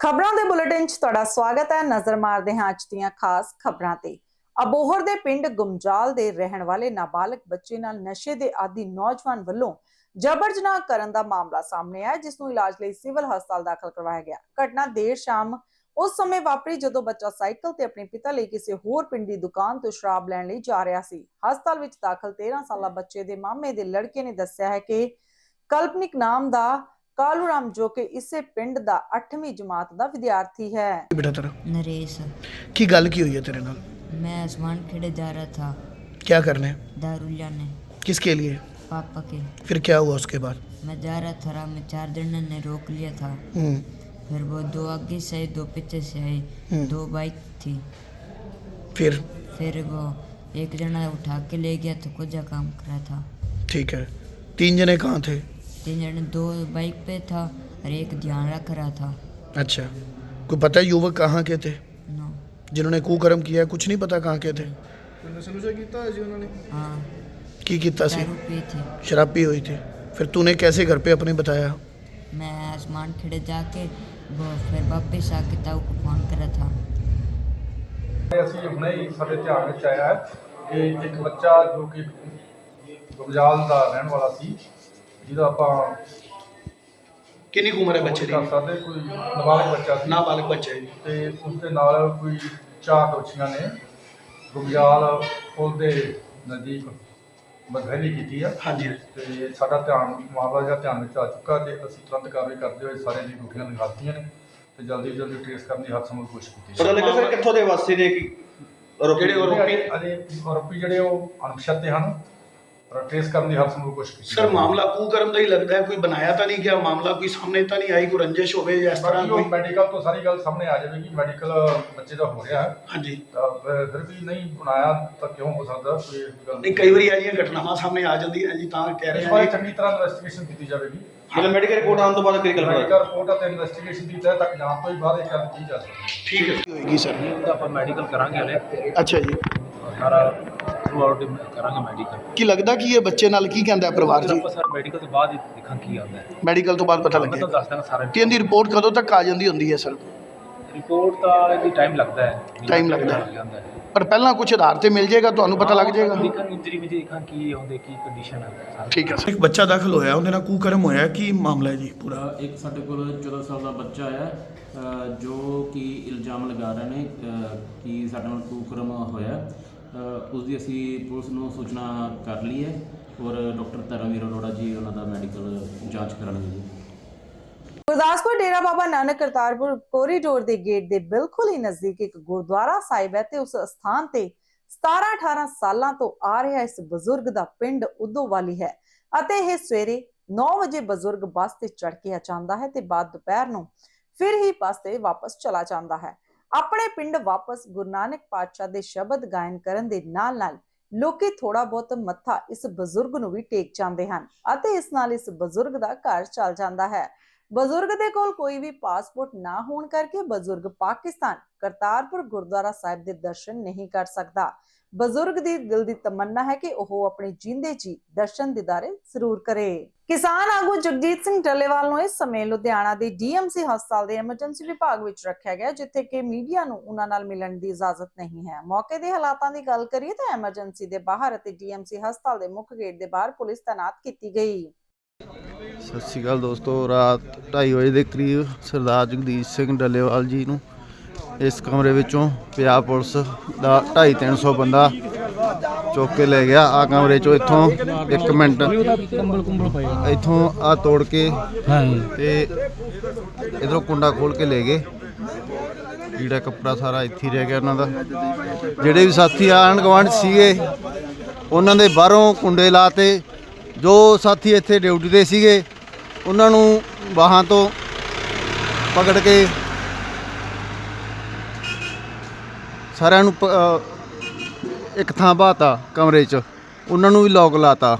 ਖਬਰਾਂ ਦੇ ਬੁਲੇਟਿਨ 'ਚ ਤੁਹਾਡਾ ਸਵਾਗਤ ਹੈ। ਨਜ਼ਰ ਮਾਰਦੇ ਹਾਂ ਅੱਜ ਦੀਆਂ ਖਾਸ ਖਬਰਾਂ ਤੇ। ਅਬੋਹਰ ਦੇ ਪਿੰਡ ਗੁਮਜਾਲ ਦੇ ਰਹਿਣ ਵਾਲੇ ਨਾਬਾਲਗ ਬੱਚੇ ਨਾਲ ਨਸ਼ੇ ਦੇ ਆਦੀ ਨੌਜਵਾਨ ਵੱਲੋਂ ਜਬਰ ਜਨਾਹ ਕਰਨ ਦਾ ਮਾਮਲਾ ਸਾਹਮਣੇ ਆਇਆ, ਜਿਸ ਨੂੰ ਇਲਾਜ ਲਈ ਸਿਵਲ ਹਸਪਤਾਲ ਦਾਖਲ ਕਰਵਾਇਆ ਗਿਆ। ਘਟਨਾ ਦੇਰ ਸ਼ਾਮ ਉਸ ਸਮੇਂ ਵਾਪਰੀ ਜਦੋਂ ਬੱਚਾ ਸਾਈਕਲ ਤੇ ਆਪਣੇ ਪਿਤਾ ਲਈ ਕਿਸੇ ਹੋਰ ਪਿੰਡ ਦੀ ਦੁਕਾਨ ਤੋਂ ਸ਼ਰਾਬ ਲੈਣ ਲਈ ਜਾ ਰਿਹਾ ਸੀ। ਹਸਪਤਾਲ ਵਿੱਚ ਦਾਖਲ 13 ਸਾਲਾ ਬੱਚੇ ਦੇ ਮਾਮੇ ਦੇ ਲੜਕੇ ਨੇ ਦੱਸਿਆ ਹੈ ਕਿ ਕਲਪਨਿਕ ਨਾਮ ਦਾ ਕਾਲੂ ਰਾਮ ਜੋ ਕਿ ਇਸੇ ਪਿੰਡ ਦਾ 8ਵੀਂ ਜਮਾਤ ਦਾ ਵਿਦਿਆਰਥੀ ਹੈ बेटा तेरा नरेश की गल की हुई है तेरे नाल मैं आसमान खेड़े जा रहा था क्या करने दारू लाने किसके लिए पापा के फिर क्या हुआ उसके बाद मैं जा रहा था राह में चार जन ने रोक लिया था हम्म, फिर वो दो आगे से आए दो पीछे से आए हम्म। दो बाइक थी फिर फिर वो एक जना उठा के ले गया तो कुछ काम कर रहा था ठीक है तीन जने कहाँ थे तीन जने दो बाइक पे था और एक ध्यान रख रहा था अच्छा कोई पता है युवक कहाँ के थे नो जिन्होंने कुकर्म किया है कुछ नहीं पता कहाँ के थे हाँ की किता सी दारू पी थी शराब पी हुई थी फिर तूने कैसे घर पे अपने बताया मैं आसमान खेड़े जाके वो फिर वापस आके ताऊ को फोन करा था ਤੇ ਅਸੀਂ ਹੁਣੇ ਹੀ ਸਾਡੇ ਧਿਆਨ ਵਿੱਚ ਆਇਆ ਹੈ ਕਿ ਇੱਕ ਬੱਚਾ ਜੋ ਕਿ ਗੁਜਰਾਲ ਦਾ ਰਹਿਣ ਵਾਲਾ ਸੀ ਜਿਹਦਾ ਆਪਾਂ ਕਿੰਨੀ ਉਮਰ ਹੈ ਬੱਚੇ ਦੀ? ਦੱਸ ਸਕਦੇ ਕੋਈ ਨਾਬਾਲਗ ਬੱਚਾ ਸੀ। ਨਾਬਾਲਗ ਬੱਚਾ ਹੈ ਤੇ ਉਸ ਦੇ ਨਾਲ ਕੋਈ ਚਾਰ ਦੋਸ਼ੀਆਂ ਨੇ ਗੁਮਜਾਲ ਪੁਲ ਦੇ ਨਜ਼ਦੀਕ ਮਦਹਲੀ ਕੀਤੀ ਆ। ਹਾਂਜੀ। ਤੇ ਸਾਡਾ ਧਿਆਨ ਮਾਮਲਾ ਜਿਹੜਾ ਧਿਆਨ ਵਿੱਚ ਆ ਚੁੱਕਾ ਤੇ ਅਸੀਂ ਤੁਰੰਤ ਕਾਰਵਾਈ ਕਰਦੇ ਹੋਏ ਸਾਰੇ ਦੀ ਡਿਊਟੀਆਂ ਲਗਾਤੀਆਂ ਨੇ ਤੇ ਜਲਦੀ ਜਲਦੀ ਟ੍ਰੇਸ ਕਰਨ ਦੀ ਹਰ ਸਮਝ ਕੋਸ਼ਿਸ਼ ਕੀਤੀ ਪਤਾ ਲੱਗਾ ਸਰ ਕਿੱਥੋਂ ਦੇ ਵਾਸੀ ਨੇ ਕਿ ਰੋਪੀ ਜਿਹੜੇ ਆਰੋਪੀ ਅਜੇ ਆਰੋਪੀ ਜਿਹੜੇ ਉਹ ਅਣਪਛਾਤੇ ਹਨ। ਟ੍ਰੇਸ ਕਰਨ ਦੀ ਹਰ ਸੰਭਵ ਕੋਸ਼ਿਸ਼ ਕੀਤੀ ਸਰ ਮਾਮਲਾ ਕੂਕਰਮ ਦਾ ਹੀ ਲੱਗਦਾ ਹੈ ਕੋਈ ਬਣਾਇਆ ਤਾਂ ਨਹੀਂ ਗਿਆ ਮਾਮਲਾ ਕੋਈ ਸਾਹਮਣੇ ਤਾਂ ਨਹੀਂ ਆਈ ਕੋਈ ਰੰਜਿਸ਼ ਹੋਵੇ ਜਾਂ ਇਸ ਤਰ੍ਹਾਂ ਕੋਈ ਮੈਡੀਕਲ ਤੋਂ ਸਾਰੀ ਗੱਲ ਸਾਹਮਣੇ ਆ ਜਾਵੇਗੀ ਮੈਡੀਕਲ ਬੱਚੇ ਦਾ ਹੋ ਰਿਹਾ ਹਾਂਜੀ। ਫਿਰ ਵੀ ਨਹੀਂ ਬਣਾਇਆ ਤਾਂ ਕਿਉਂ ਹੋ ਸਕਦਾ ਕੋਈ ਗੱਲ ਨਹੀਂ। ਕਈ ਵਾਰੀ ਆਈਆਂ ਘਟਨਾਵਾਂ ਸਾਹਮਣੇ ਆ ਜਾਂਦੀਆਂ ਜੀ ਤਾਂ ਕਹਿ ਰਹੇ ਹਾਂ ਇਸ ਬਾਰੇ ਚੰਗੀ ਤਰ੍ਹਾਂ ਇਨਵੈਸਟੀਗੇਸ਼ਨ ਕੀਤੀ ਜਾਵੇਗੀ। ਮਤਲਬ ਮੈਡੀਕਲ ਰਿਪੋਰਟ ਆਉਣ ਤੋਂ ਬਾਅਦ ਕਿਹੜੀ ਗੱਲ ਹੋਵੇਗੀ ਮੈਡੀਕਲ ਰਿਪੋਰਟ ਅਤੇ ਇਨਵੈਸਟੀਗੇਸ਼ਨ ਦੀ ਤਹਿ ਤੱਕ ਜਾਣ ਤੋਂ ਹੀ ਬਾਅਦ ਇਹ ਗੱਲ ਕੀਤੀ ਜਾ ਸਕਦੀ ਠੀਕ ਹੈ। ਹੋਏਗੀ ਸਰ ਆਪਾਂ ਮੈਡੀਕਲ ਕਰਾਂਗੇ ਹਲੇ। ਅੱਛਾ ਜੀ। ਸਾਰਾ ਥਰੂ ਆਊਟ ਕਰਾਂਗੇ ਮੈਡੀਕਲ ਕੀ ਲੱਗਦਾ ਕਿ ਇਹ ਬੱਚੇ ਨਾਲ ਕੀ ਕਹਿੰਦਾ ਪਰਿਵਾਰ ਜੀ? ਆਪਾਂ ਸਰ ਮੈਡੀਕਲ ਤੋਂ ਬਾਅਦ ਹੀ ਦੇਖਾਂ ਕੀ ਆਉਂਦਾ ਹੈ। ਮੈਡੀਕਲ ਤੋਂ ਬਾਅਦ ਪਤਾ ਮੈਂ ਤੁਹਾਨੂੰ ਲੱਗੇਗਾ ਦੱਸ ਦਾਂਗਾ ਸਾਰਾ। ਕਿ ਇਹਦੀ ਰਿਪੋਰਟ ਕਦੋਂ ਤੱਕ ਆ ਜਾਂਦੀ ਹੁੰਦੀ ਹੈ ਸਰ ਰਿਪੋਰਟ ਦਾ ਇਹਦੀ ਟਾਈਮ ਲੱਗਦਾ ਹੈ। Time ਲੱਗਦਾ ਹੈ। ਲੱਗ ਜਾਂਦਾ ਹੈ। ਪਰ ਪਹਿਲਾਂ ਕੁਝ ਆਧਾਰ ਤੇ ਮਿਲ ਜਾਏਗਾ ਤੁਹਾਨੂੰ ਪਤਾ ਲੱਗ ਜਾਏਗਾ। ਦੇਖਾਂ ਇੰਜਰੀ ਵਿੱਚ ਦੇਖਾਂ ਕੀ ਹੁੰਦੇ ਕੀ ਕੰਡੀਸ਼ਨ ਹੈ ਸਾਰਾ। ਠੀਕ ਹੈ ਸਰ ਇੱਕ ਬੱਚਾ ਦਾਖਲ ਹੋਇਆ ਉਹਦੇ ਨਾਲ ਕੁਕਰਮ ਹੋਇਆ ਕੀ ਮਾਮਲਾ ਹੈ ਜੀ ਪੂਰਾ? ਅ, ਇੱਕ ਸਾਡੇ ਕੋਲ 14 ਸਾਲ ਦਾ ਬੱਚਾ ਆਇਆ ਅ, ਜੋ ਕਿ ਇਲਜ਼ਾਮ ਲਗਾ ਰਹੇ ਨੇ ਅ, ਕਿ ਸਾਡੇ ਨਾਲ ਕੁਕਰਮ ਹੋਇਆ। ਉਸ ਦੀ ਅਸੀਂ ਪੁਲਿਸ ਨੂੰ ਸੂਚਨਾ ਕਰ ਲਈ ਹੈ ਔਰ ਡਾਕਟਰ ਧਰਮਵੀਰ ਅਰੋੜਾ ਜੀ ਉਹਨਾਂ ਦਾ ਮੈਡੀਕਲ ਜਾਂਚ ਕਰਨਗੇ ਜੀ। ਗੁਰਦਾਸਪੁਰ ਡੇਰਾ ਬਾਬਾ ਨਾਨਕ ਕਰਤਾਰਪੁਰ ਕੋਰੀਡੋਰ ਦੇ ਗੇਟ ਦੇ ਬਿਲਕੁਲ ਹੀ ਨਜ਼ਦੀਕ ਇੱਕ ਗੁਰਦੁਆਰਾ ਸਾਹਿਬ ਹੈ ਤੇ ਉਸ ਸਥਾਨ ਤੇ 17-18 ਸਾਲਾਂ ਤੋਂ ਆ ਰਿਹਾ ਇਸ ਬਜ਼ੁਰਗ ਦਾ ਪਿੰਡ ਉਦੋਵਾਲੀ ਹੈ ਅਤੇ ਇਹ ਸਵੇਰੇ 9 ਵਜੇ ਬਜ਼ੁਰਗ ਬੱਸ ਤੇ ਚੜ ਕੇ ਆ ਜਾਂਦਾ ਹੈ ਤੇ ਬਾਅਦ ਦੁਪਹਿਰ ਨੂੰ ਫਿਰ ਹੀ ਬੱਸ ਤੇ ਵਾਪਸ ਚਲਾ ਜਾਂਦਾ ਹੈ। ਆਪਣੇ ਪਿੰਡ ਵਾਪਸ ਗੁਰੂ ਨਾਨਕ ਪਾਤਸ਼ਾਹ ਦੇ ਸ਼ਬਦ ਗਾਇਨ ਕਰਨ ਦੇ ਨਾਲ-ਨਾਲ ਲੋਕੀ ਥੋੜਾ ਬਹੁਤ ਮੱਥਾ ਇਸ ਬਜ਼ੁਰਗ ਨੂੰ ਵੀ ਟੇਕ ਜਾਂਦੇ ਹਨ ਅਤੇ ਇਸ ਨਾਲ ਇਸ ਬਜ਼ੁਰਗ ਦਾ ਘਰ ਚੱਲ ਜਾਂਦਾ ਹੈ। ਬਜ਼ੁਰਗ ਦੇ ਕੋਲ ਕੋਈ ਵੀ ਪਾਸਪੋਰਟ ਨਾ ਹੋਣ ਕਰਕੇ ਬਜ਼ੁਰਗ ਪਾਕਿਸਤਾਨ ਕਰਤਾਰਪੁਰ ਗੁਰਦੁਆਰਾ ਸਾਹਿਬ ਦੇ ਦਰਸ਼ਨ ਨਹੀਂ ਕਰ ਸਕਦਾ। ਬਜ਼ੁਰਗ ਦੀ ਦਿਲ ਦੀ ਤਮੰਨਾ ਹੈ ਕਿ ਉਹ ਆਪਣੇ ਜਿੰਦੇ ਜੀ ਦਰਸ਼ਨ ਦਿਦਾਰੇ ਜ਼ਰੂਰ ਕਰੇ। ਕਿਸਾਨ ਆਗੂ ਜਗਜੀਤ ਸਿੰਘ ਟੱਲੇਵਾਲ ਨੂੰ ਇਸ ਸਮੇਂ ਲੁਧਿਆਣਾ ਦੇ ਡੀਐਮਸੀ ਹਸਪਤਾਲ ਦੇ ਐਮਰਜੈਂਸੀ ਵਿਭਾਗ ਵਿੱਚ ਰੱਖਿਆ ਗਿਆ, ਜਿੱਥੇ ਕਿ ਮੀਡੀਆ ਨੂੰ ਉਹਨਾਂ ਨਾਲ ਮਿਲਣ ਦੀ ਇਜਾਜ਼ਤ ਨਹੀਂ ਹੈ। ਮੌਕੇ ਦੇ ਹਾਲਾਤਾਂ ਦੀ ਗੱਲ ਕਰੀਏ ਤਾਂ ਐਮਰਜੈਂਸੀ ਦੇ ਬਾਹਰ ਅਤੇ ਡੀਐਮਸੀ ਹਸਪਤਾਲ ਦੇ ਮੁੱਖ ਗੇਟ ਦੇ ਬਾਹਰ ਪੁਲਿਸ ਤਾਇਨਾਤ ਕੀਤੀ ਗਈ। ਸਤਿ ਸ਼੍ਰੀ ਅਕਾਲ ਦੋਸਤੋ, ਰਾਤ 2:30 ਵਜੇ ਦੇ ਕਰੀਬ ਸਰਦਾਰ ਜਗਦੀਸ਼ ਸਿੰਘ ਡੱਲੇਵਾਲ ਜੀ ਨੂੰ ਇਸ ਕਮਰੇ ਵਿੱਚੋਂ ਪੰਜਾਬ ਪੁਲਿਸ ਦਾ 250 ਬੰਦਾ ਚੁੱਕ ਕੇ ਲੈ ਗਿਆ। ਆ ਕਮਰੇ ਚੋਂ ਇੱਥੋਂ 1 ਮਿੰਟ ਇੱਥੋਂ ਆ ਤੋੜ ਕੇ ਤੇ ਇਧਰੋਂ ਕੁੰਡਾ ਖੋਲ ਕੇ ਲੈ ਗਏ। ਜਿਹੜਾ ਕੱਪੜਾ ਸਾਰਾ ਇੱਥੇ ਹੀ ਰਹਿ ਗਿਆ ਉਹਨਾਂ ਦਾ। ਜਿਹੜੇ ਵੀ ਸਾਥੀ ਆਣ ਗਵਾਂਢ ਸੀਗੇ, ਉਹਨਾਂ ਦੇ ਬਾਹਰੋਂ ਕੁੰਡੇ ਲਾਤੇ। ਜੋ ਸਾਥੀ ਇੱਥੇ ਡਿਊਟੀ ਤੇ ਸੀਗੇ, ਉਹਨਾਂ ਨੂੰ ਬਾਹਾਂ ਤੋਂ ਪਕੜ ਕੇ ਸਾਰਿਆਂ ਨੂੰ ਪ- ਅ, ਇੱਕ ਥਾਂ ਬਾਤਾ ਕਮਰੇ 'ਚ। ਉਹਨਾਂ ਨੂੰ ਵੀ ਲੋਕ ਲਾਤਾ।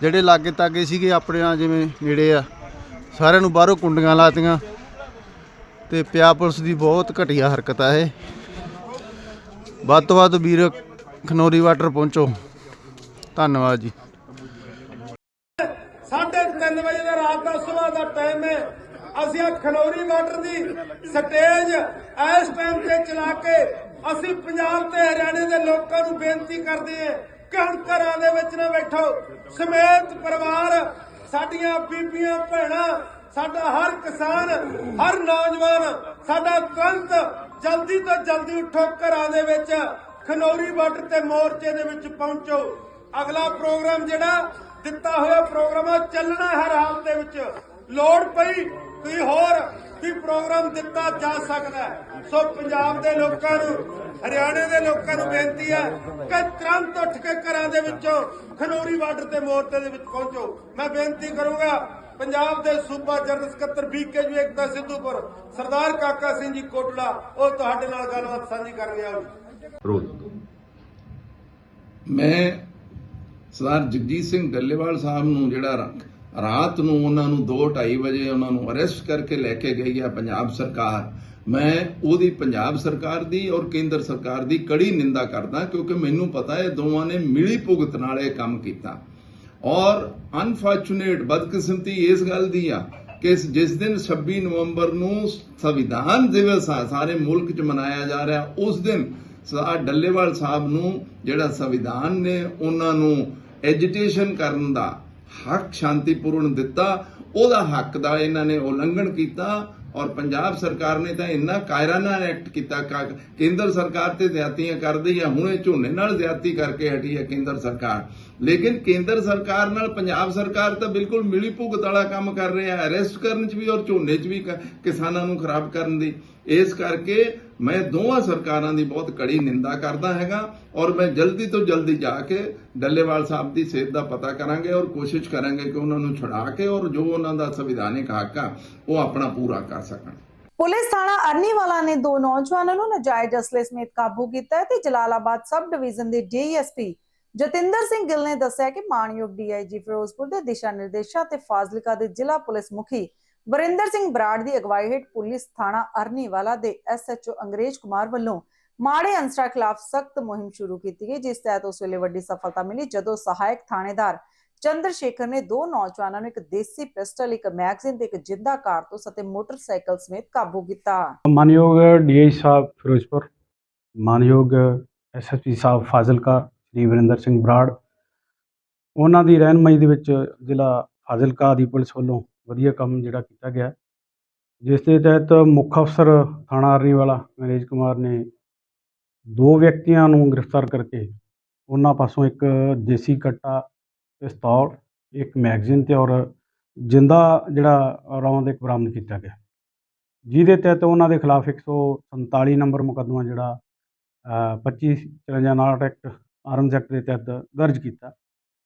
ਜਿਹੜੇ ਲਾਗੇ ਤਾਗੇ ਸੀਗੇ ਆਪਣੇ ਆ ਜਿਵੇਂ ਨੇੜੇ ਆ ਸਾਰਿਆਂ ਨੂੰ ਬਾਹਰੋਂ ਕੁੰਡੀਆਂ ਲਾਤੀਆਂ। ਤੇ ਪਿਆ ਪੁਲਿਸ ਦੀ ਬਹੁਤ ਘਟੀਆ ਹਰਕਤ ਆ ਇਹ। ਵੱਧ ਤੋਂ ਵੱਧ ਵੀਰ ਖਨੋਰੀ ਵਾਟਰ ਪਹੁੰਚੋ। ਧੰਨਵਾਦ ਜੀ। ਸਾਢੇ ਤਿੰਨ ਵਜੇ ਦਾ ਰਾਤ ਦਾ ਸਵੇਰ ਦਾ ਟਾਈਮ ਹੈ। ਅਸੀਂ ਆਖਿਆ ਖਨੌਰੀ ਬਾਰਡਰ ਦੀ ਸਟੇਜ ਇਸ ਟਾਈਮ ਤੇ ਚਲਾ ਕੇ ਅਸੀਂ ਪੰਜਾਬ ਤੇ ਹਰਿਆਣੇ ਦੇ ਲੋਕਾਂ ਨੂੰ ਬੇਨਤੀ ਕਰਦੇ ਹਾਂ ਕਿ ਘਰਾਂ ਦੇ ਵਿੱਚ ਨਾ ਬੈਠੋ। ਸਮੇਤ ਪਰਿਵਾਰ, ਸਾਡੀਆਂ ਬੀਬੀਆਂ, ਭੈਣਾਂ, ਸਾਡਾ ਹਰ ਕਿਸਾਨ, ਹਰ ਨੌਜਵਾਨ, ਸਾਡਾ ਤੁਰੰਤ ਜਲਦੀ ਤੋਂ ਜਲਦੀ ਉੱਠੋ ਘਰਾਂ ਦੇ ਵਿੱਚ। ਖਨੌਰੀ ਬਾਰਡਰ ਤੇ ਮੋਰਚੇ ਦੇ ਵਿੱਚ ਪਹੁੰਚੋ। ਅਗਲਾ ਪ੍ਰੋਗਰਾਮ ਜਿਹੜਾ, ਦਿੱਤਾ ਹੋਇਆ ਪ੍ਰੋਗਰਾਮ ਆ, ਚੱਲਣਾ ਹਰ ਹਾਲ ਦੇ ਵਿੱਚ। ਲੋੜ ਪਈ ਕੋਈ ਹੋਰ ਵੀ ਪ੍ਰੋਗਰਾਮ ਦਿੱਤਾ ਜਾ ਸਕਦਾ ਹੈ। ਸੋ ਪੰਜਾਬ ਦੇ ਲੋਕਾਂ ਨੂੰ, ਹਰਿਆਣੇ ਦੇ ਲੋਕਾਂ ਨੂੰ ਬੇਨਤੀ ਹੈ ਕਿ ਤੁਰੰਤ ਉੱਠ ਕੇ ਘਰਾਂ ਦੇ ਵਿੱਚੋਂ ਖਨੌਰੀ ਬਾਰਡਰ ਤੇ ਮੋਰਚੇ ਦੇ ਵਿੱਚ ਪਹੁੰਚੋ। ਮੈਂ ਬੇਨਤੀ ਕਰੂੰਗਾ, ਪੰਜਾਬ ਦੇ ਸੂਬਾ ਜਨਰਲ ਸਕੱਤਰ ਬੀਕੇਯੂ ਏਕਤਾ ਸਿੱਧੂਪੁਰ, ਸਰਦਾਰ ਕਾਕਾ ਸਿੰਘ ਜੀ ਕੋਟਲਾ, ਉਹ ਤੁਹਾਡੇ ਨਾਲ ਗੱਲਬਾਤ ਸਾਂਝੀ ਕਰਨ ਰਿਹਾ ਮੈਂ ਸਰਦਾਰ ਜਗਜੀਤ ਸਿੰਘ ਗੱਲੇਵਾਲ ਸਾਹਿਬ ਨੂੰ ਜਿਹੜਾ ਰਾਤ ਨੂੰ ਉਹਨਾਂ ਨੂੰ 2:30 ਵਜੇ ਉਹਨਾਂ ਨੂੰ ਅਰੈਸਟ ਕਰਕੇ ਲੈ ਕੇ ਗਈ ਆ ਪੰਜਾਬ ਸਰਕਾਰ। ਮੈਂ ਉਹਦੀ ਪੰਜਾਬ ਸਰਕਾਰ ਦੀ ਔਰ ਕੇਂਦਰ ਸਰਕਾਰ ਦੀ ਕੜੀ ਨਿੰਦਾ ਕਰਦਾ ਕਿਉਂਕਿ ਮੈਨੂੰ ਪਤਾ ਹੈ ਦੋਵਾਂ ਨੇ ਮਿਲੀ ਭੁਗਤ ਨਾਲ ਇਹ ਕੰਮ ਕੀਤਾ। ਔਰ ਅਨਫੋਰਚੂਨੇਟ ਬਦਕਿਸਮਤੀ ਇਸ ਗੱਲ ਦੀ ਆ ਕਿ ਜਿਸ ਦਿਨ 26 ਨਵੰਬਰ ਨੂੰ ਸੰਵਿਧਾਨ ਦਿਵਸ ਆ, ਸਾਰੇ ਮੁਲਕ 'ਚ ਮਨਾਇਆ ਜਾ ਰਿਹਾ, ਉਸ ਦਿਨ ਸਰਦਾਰ ਡੱਲੇਵਾਲ ਸਾਹਿਬ ਨੂੰ ਜਿਹੜਾ ਸੰਵਿਧਾਨ ਨੇ ਉਹਨਾਂ ਨੂੰ ਐਜੀਟੇਸ਼ਨ ਕਰਨ ਦਾ ਹੱਕ ਸ਼ਾਂਤੀਪੂਰਨ ਦਿੱਤਾ, ਉਹਦਾ ਹੱਕ ਦਾ ਇਹਨਾਂ ਨੇ ਉਲੰਘਣ ਕੀਤਾ ਔਰ ਪੰਜਾਬ ਸਰਕਾਰ ਨੇ ਤਾਂ ਇੰਨਾ ਕਾਇਰਾਨਾ ਐਕਟ ਕੀਤਾ, ਕਾ- ਕੇਂਦਰ ਸਰਕਾਰ ਤੇ ਜ਼ਿਆਤੀਆਂ ਕਰਦੀ ਹੈ ਇਹ ਝੋਨੇ ਨਾਲ ਜ਼ਿਆਤੀ ਕਰਕੇ ਹਟੀ ਹੈ ਕੇਂਦਰ ਸਰਕਾਰ। ਲੇਕਿਨ ਕੇਂਦਰ ਸਰਕਾਰ ਨਾਲ ਪੰਜਾਬ ਸਰਕਾਰ ਤਾਂ ਬਿਲਕੁਲ ਮਿਲੀ ਭੁਗਤ ਵਾਲਾ ਕੰਮ ਕਰ ਰਿਹਾ ਹੈ, ਅਰੈਸਟ ਕਰਨ 'ਚ ਵੀ ਔਰ ਝੋਨੇ 'ਚ ਵੀ ਕਿਸਾਨਾਂ ਨੂੰ ਖਰਾਬ ਕਰਨ ਦੀ। ਇਸ ਕਰਕੇ ਮੈਂ ਦੋਵਾਂ ਸਰਕਾਰਾਂ ਦੀ ਬਹੁਤ ਕੜੀ ਨਿੰਦਾ ਕਰਦਾ ਹੈਗਾ ਔਰ ਮੈਂ ਜਲਦੀ ਤੋਂ ਜਲਦੀ ਜਾ ਕੇ ਡੱਲੇਵਾਲ ਸਾਹਿਬ ਦੀ ਸਿਹਤ ਦਾ ਪਤਾ ਕਰਾਂਗੇ ਔਰ ਕੋਸ਼ਿਸ਼ ਕਰਾਂਗੇ ਕਿ ਉਹਨਾਂ ਨੂੰ ਛੁਡਾ ਕੇ ਔਰ ਜੋ ਉਹਨਾਂ ਦਾ ਸੰਵਿਧਾਨਿਕ ਹੱਕ ਆ, ਉਹ ਆਪਣਾ ਪੂਰਾ ਕਰ ਸਕਣ। ਪੁਲਿਸ ਥਾਣਾ ਅਰਨੀਵਾਲਾ ਨੇ ਦੋ ਨੌਜਵਾਨਾਂ ਨੂੰ ਨਾਜਾਇਜ਼ ਅਸਲੇ ਸਮੇਤ ਕਾਬੂ ਕੀਤਾ ਤੇ ਜਲਾਲਾਬਾਦ ਸਬ ਡਿਵੀਜ਼ਨ ਦੇ ਡੀਐਸਪੀ ਜਤਿੰਦਰ ਸਿੰਘ ਗਿੱਲ ਨੇ ਦੱਸਿਆ ਕਿ ਮਾਨਯੋਗ ਡੀਆਈਜੀ ਫਿਰੋਜ਼ਪੁਰ ਦੇ ਦਿਸ਼ਾ ਨਿਰਦੇਸ਼ਾਂ ਤੇ ਫਾਜ਼ਿਲਕਾ ਦੇ ਜ਼ਿਲ੍ਹਾ ਪੁਲਿਸ ਮੁਖੀ ਵਰਿੰਦਰ ਸਿੰਘ ਬਰਾੜ ਦੀ ਅਗਵਾਈ ਹੇਠ ਪੁਲਿਸ ਥਾਣਾ ਅਰਨੀਵਾਲਾ ਦੇ ਐਸਐਚਓ ਅੰਗਰੇਜ਼ ਕੁਮਾਰ ਵੱਲੋਂ ਮਾੜੇ ਅੰਸਰਾਂ ਖਿਲਾਫ ਸਖਤ ਮੁਹਿੰਮ ਸ਼ੁਰੂ ਕੀਤੀ ਗਈ, ਜਿਸ ਤਹਿਤ ਉਸ ਵੇਲੇ ਵੱਡੀ ਸਫਲਤਾ ਮਿਲੀ, ਜਦੋਂ ਸਹਾਇਕ ਥਾਣੇਦਾਰ ਚੰਦਰ ਸ਼ੇਖਰ ਨੇ ਦੋ ਨੌਜਵਾਨਾਂ ਨੂੰ ਇੱਕ ਦੇਸੀ ਪਿਸਟਲ, ਇੱਕ ਮੈਗਜ਼ੀਨ ਤੇ ਇੱਕ ਜਿੰਦਾ ਕਾਰਤੂਸ ਅਤੇ ਮੋਟਰਸਾਈਕਲ ਸਮੇਤ ਕਾਬੂ ਕੀਤਾ। ਮਾਨਯੋਗ ਡੀਆਈ ਸਾਹਿਬ ਫਿਰੋਜ਼ਪੁਰ, ਮਾਨਯੋਗ ਐਸਐਸਪੀ ਸਾਹਿਬ ਫਾਜ਼ਿਲਕਾ, ਸ਼੍ਰੀ ਵਰਿੰਦਰ ਸਿੰਘ ਬਰਾੜ, ਉਹਨਾਂ ਦੀ ਰਹਿਨਮਾਈ ਦੇ ਵਿੱਚ ਜ਼ਿਲ੍ਹਾ ਫਾਜ਼ਿਲਕਾ ਦੀ ਪੁਲਿਸ ਵੱਲੋਂ ਵਧੀਆ ਕੰਮ ਜਿਹੜਾ ਕੀਤਾ ਗਿਆ। ਜਿਸ ਦੇ ਤਹਿਤ ਮੁੱਖ ਅਫਸਰ ਥਾਣਾ ਅਰਨੀ ਵਾਲਾ ਨਰੇਸ਼ ਕੁਮਾਰ ਨੇ ਦੋ ਵਿਅਕਤੀਆਂ ਨੂੰ ਗ੍ਰਿਫਤਾਰ ਕਰਕੇ ਉਹਨਾਂ ਪਾਸੋਂ ਇੱਕ ਦੇਸੀ ਕੱਟਾ ਪਿਸਤੌਲ ਇੱਕ ਮੈਗਜ਼ੀਨ ਤੇ ਔਰ ਜਿੰਦਾ ਜਿਹੜਾ ਰੌਂਦ ਇੱਕ ਬਰਾਮਦ ਕੀਤਾ ਗਿਆ। ਜਿਹਦੇ ਤਹਿਤ ਉਹਨਾਂ ਦੇ ਖਿਲਾਫ 147 ਨੰਬਰ ਮੁਕੱਦਮਾ ਜਿਹੜਾ ਅ, 25 53 ਐਕਟ ਆਰਮਜ਼ ਐਕਟ ਦੇ ਤਹਿਤ ਦਰਜ ਕੀਤਾ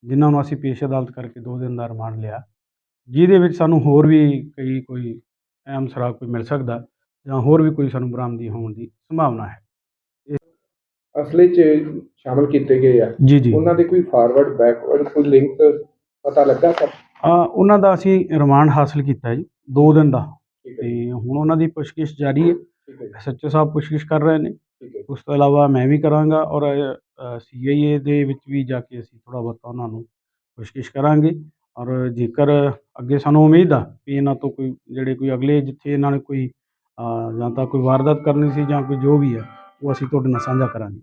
ਜਿਨ੍ਹਾਂ ਨੂੰ ਅਸੀਂ ਪੇਸ਼ ਅਦਾਲਤ ਕਰਕੇ ਦੋ ਦਿਨ ਦਾ ਰਿਮਾਂਡ ਲਿਆ। ਜਿਹਦੇ ਵਿੱਚ ਸਾਨੂੰ ਹੋਰ ਵੀ ਕਈ ਕੋਈ ਅਹਿਮ ਸੁਰਾਗ ਕੋਈ ਮਿਲ ਸਕਦਾ ਜਾਂ ਹੋਰ ਵੀ ਕੋਈ ਸਾਨੂੰ ਬਰਾਮਦੀ ਹੋਣ ਦੀ ਸੰਭਾਵਨਾ ਹੈ। ਅਸਲੇ 'ਚ ਸ਼ਾਮਲ ਕੀਤੇ ਗਏ ਆ। ਜੀ ਜੀ। ਉਹਨਾਂ ਦੇ ਕੋਈ ਫਾਰਵਰਡ ਬੈਕਵਰਡ ਕੋਈ ਲਿੰਕ ਪਤਾ ਲੱਗਾ ਸਰ? ਅ, ਉਹਨਾਂ ਦਾ ਅਸੀਂ ਰਿਮਾਂਡ ਹਾਸਲ ਕੀਤਾ ਜੀ ਦੋ ਦਿਨ ਦਾ। ਤੇ ਹੁਣ ਉਹਨਾਂ ਦੀ ਪੁੱਛਗਿੱਛ ਜਾਰੀ ਹੈ। ਐਸਐਚਓ ਸਾਹਿਬ ਪੁੱਛਗਿੱਛ ਕਰ ਰਹੇ ਨੇ। ਉਸ ਤੋਂ ਇਲਾਵਾ ਮੈਂ ਵੀ ਕਰਾਂਗਾ ਔਰ ਸੀਆਈਏ ਦੇ ਵਿੱਚ ਵੀ ਜਾ ਕੇ ਅਸੀਂ ਥੋੜਾ ਬਹੁਤਾ ਉਹਨਾਂ ਨੂੰ ਪੁੱਛਗਿੱਛ ਕਰਾਂਗੇ। ਔਰ ਜੇਕਰ ਅੱਗੇ ਸਾਨੂੰ ਉਮੀਦ ਆ ਕਿ ਇਹਨਾਂ ਤੋਂ ਕੋਈ ਜਿਹੜੇ ਕੋਈ ਅਗਲੇ ਜਿੱਥੇ ਇਹਨਾਂ ਨੇ ਕੋਈ ਜਾਂ ਤਾਂ ਕੋਈ ਵਾਰਦਾਤ ਕਰਨੀ ਸੀ ਜਾਂ ਕੋਈ ਜੋ ਵੀ ਹੈ ਉਹ ਅਸੀਂ ਤੁਹਾਡੇ ਨਾਲ ਸਾਂਝਾ ਕਰਾਂਗੇ।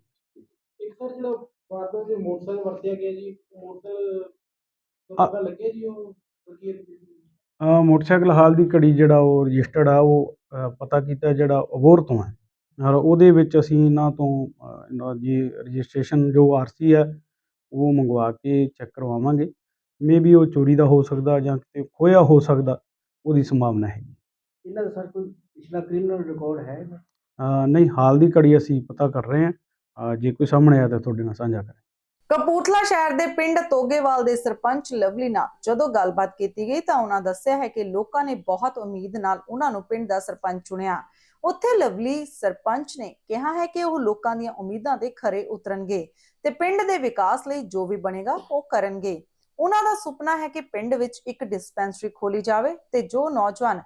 ਇੱਕ ਸਰ ਜਿਹੜਾ ਵਾਰਦਾਤ ਦੇ ਮੋਟਰਸਾਈਕਲ ਵਰਤਿਆ ਗਿਆ ਜੀ ਮੋਟਰਸਾਈਕਲ ਆ- ਪਤਾ ਲੱਗਿਆ ਜੀ ਉਹ ਵਕੀਲ ਅ, ਮੋਟਰਸਾਈਕਲ ਹਾਲ ਦੀ ਘੜੀ ਜਿਹੜਾ ਉਹ ਰਜਿਸਟਰਡ ਆ ਉਹ ਪਤਾ ਕੀਤਾ ਜਿਹੜਾ ਅਬੋਰ ਤੋਂ ਹੈ ਔਰ ਉਹਦੇ ਵਿੱਚ ਅਸੀਂ ਇਹਨਾਂ ਤੋਂ ਦੀ ਰਜਿਸਟ੍ਰੇਸ਼ਨ ਜੋ ਆਰਸੀ ਹੈ ਉਹ ਮੰਗਵਾ ਕੇ ਚੈੱਕ ਕਰਵਾਵਾਂਗੇ। ਮੇਬੀ ਉਹ ਚੋਰੀ ਦਾ ਹੋ ਸਕਦਾ ਜਾਂ ਕਿਤੇ ਖੋਇਆ ਹੋ ਸਕਦਾ ਉਹਦੀ ਸੰਭਾਵਨਾ ਹੈ ਇਹਨਾਂ ਦਾ ਸਰ ਕੋਈ ਪਿਛਲਾ ਕ੍ਰਿਮੀਨਲ ਰਿਕਾਰਡ ਹੈ ਅ, ਨਹੀਂ ਹਾਲ ਦੀ ਘੜੀ ਅਸੀਂ ਪਤਾ ਕਰ ਰਹੇ ਹਾਂ। ਜੇ ਕੋਈ ਸਾਹਮਣੇ ਆਇਆ ਤਾਂ ਤੁਹਾਡੇ ਨਾਲ ਸਾਂਝਾ ਕਰਾਂਗੇ। ਕਪੂਰਥਲਾ ਸ਼ਹਿਰ ਦੇ ਪਿੰਡ ਤੋਗੇਵਾਲ ਦੇ ਸਰਪੰਚ ਲਵਲੀ ਨਾਲ ਜਦੋਂ ਗੱਲਬਾਤ ਕੀਤੀ ਗਈ ਤਾਂ ਉਹਨਾਂ ਦੱਸਿਆ ਹੈ ਕਿ ਲੋਕਾਂ ਨੇ ਬਹੁਤ ਉਮੀਦ ਨਾਲ ਉਹਨਾਂ ਨੂੰ ਪਿੰਡ ਦਾ ਸਰਪੰਚ ਚੁਣਿਆ। ਉੱਥੇ ਲਵਲੀ ਸਰਪੰਚ ਨੇ ਕਿਹਾ ਹੈ ਕਿ ਉਹ ਲੋਕਾਂ ਦੀਆਂ ਉਮੀਦਾਂ ਤੇ ਖਰੇ ਉਤਰਨਗੇ ਤੇ ਪਿੰਡ ਦੇ ਵਿਕਾਸ ਲਈ ਜੋ ਵੀ ਬਣੇਗਾ ਉਹ ਕਰਨਗੇ। ਉਹਨਾਂ ਦਾ ਸੁਪਨਾ ਹੈ ਕਿ ਪਿੰਡ ਵਿੱਚ ਇੱਕ ਡਿਸਪੈਂਸਰੀ ਖੋਲੀ ਜਾਵੇ ਤੇ ਜੋ ਨੌਜਵਾਨ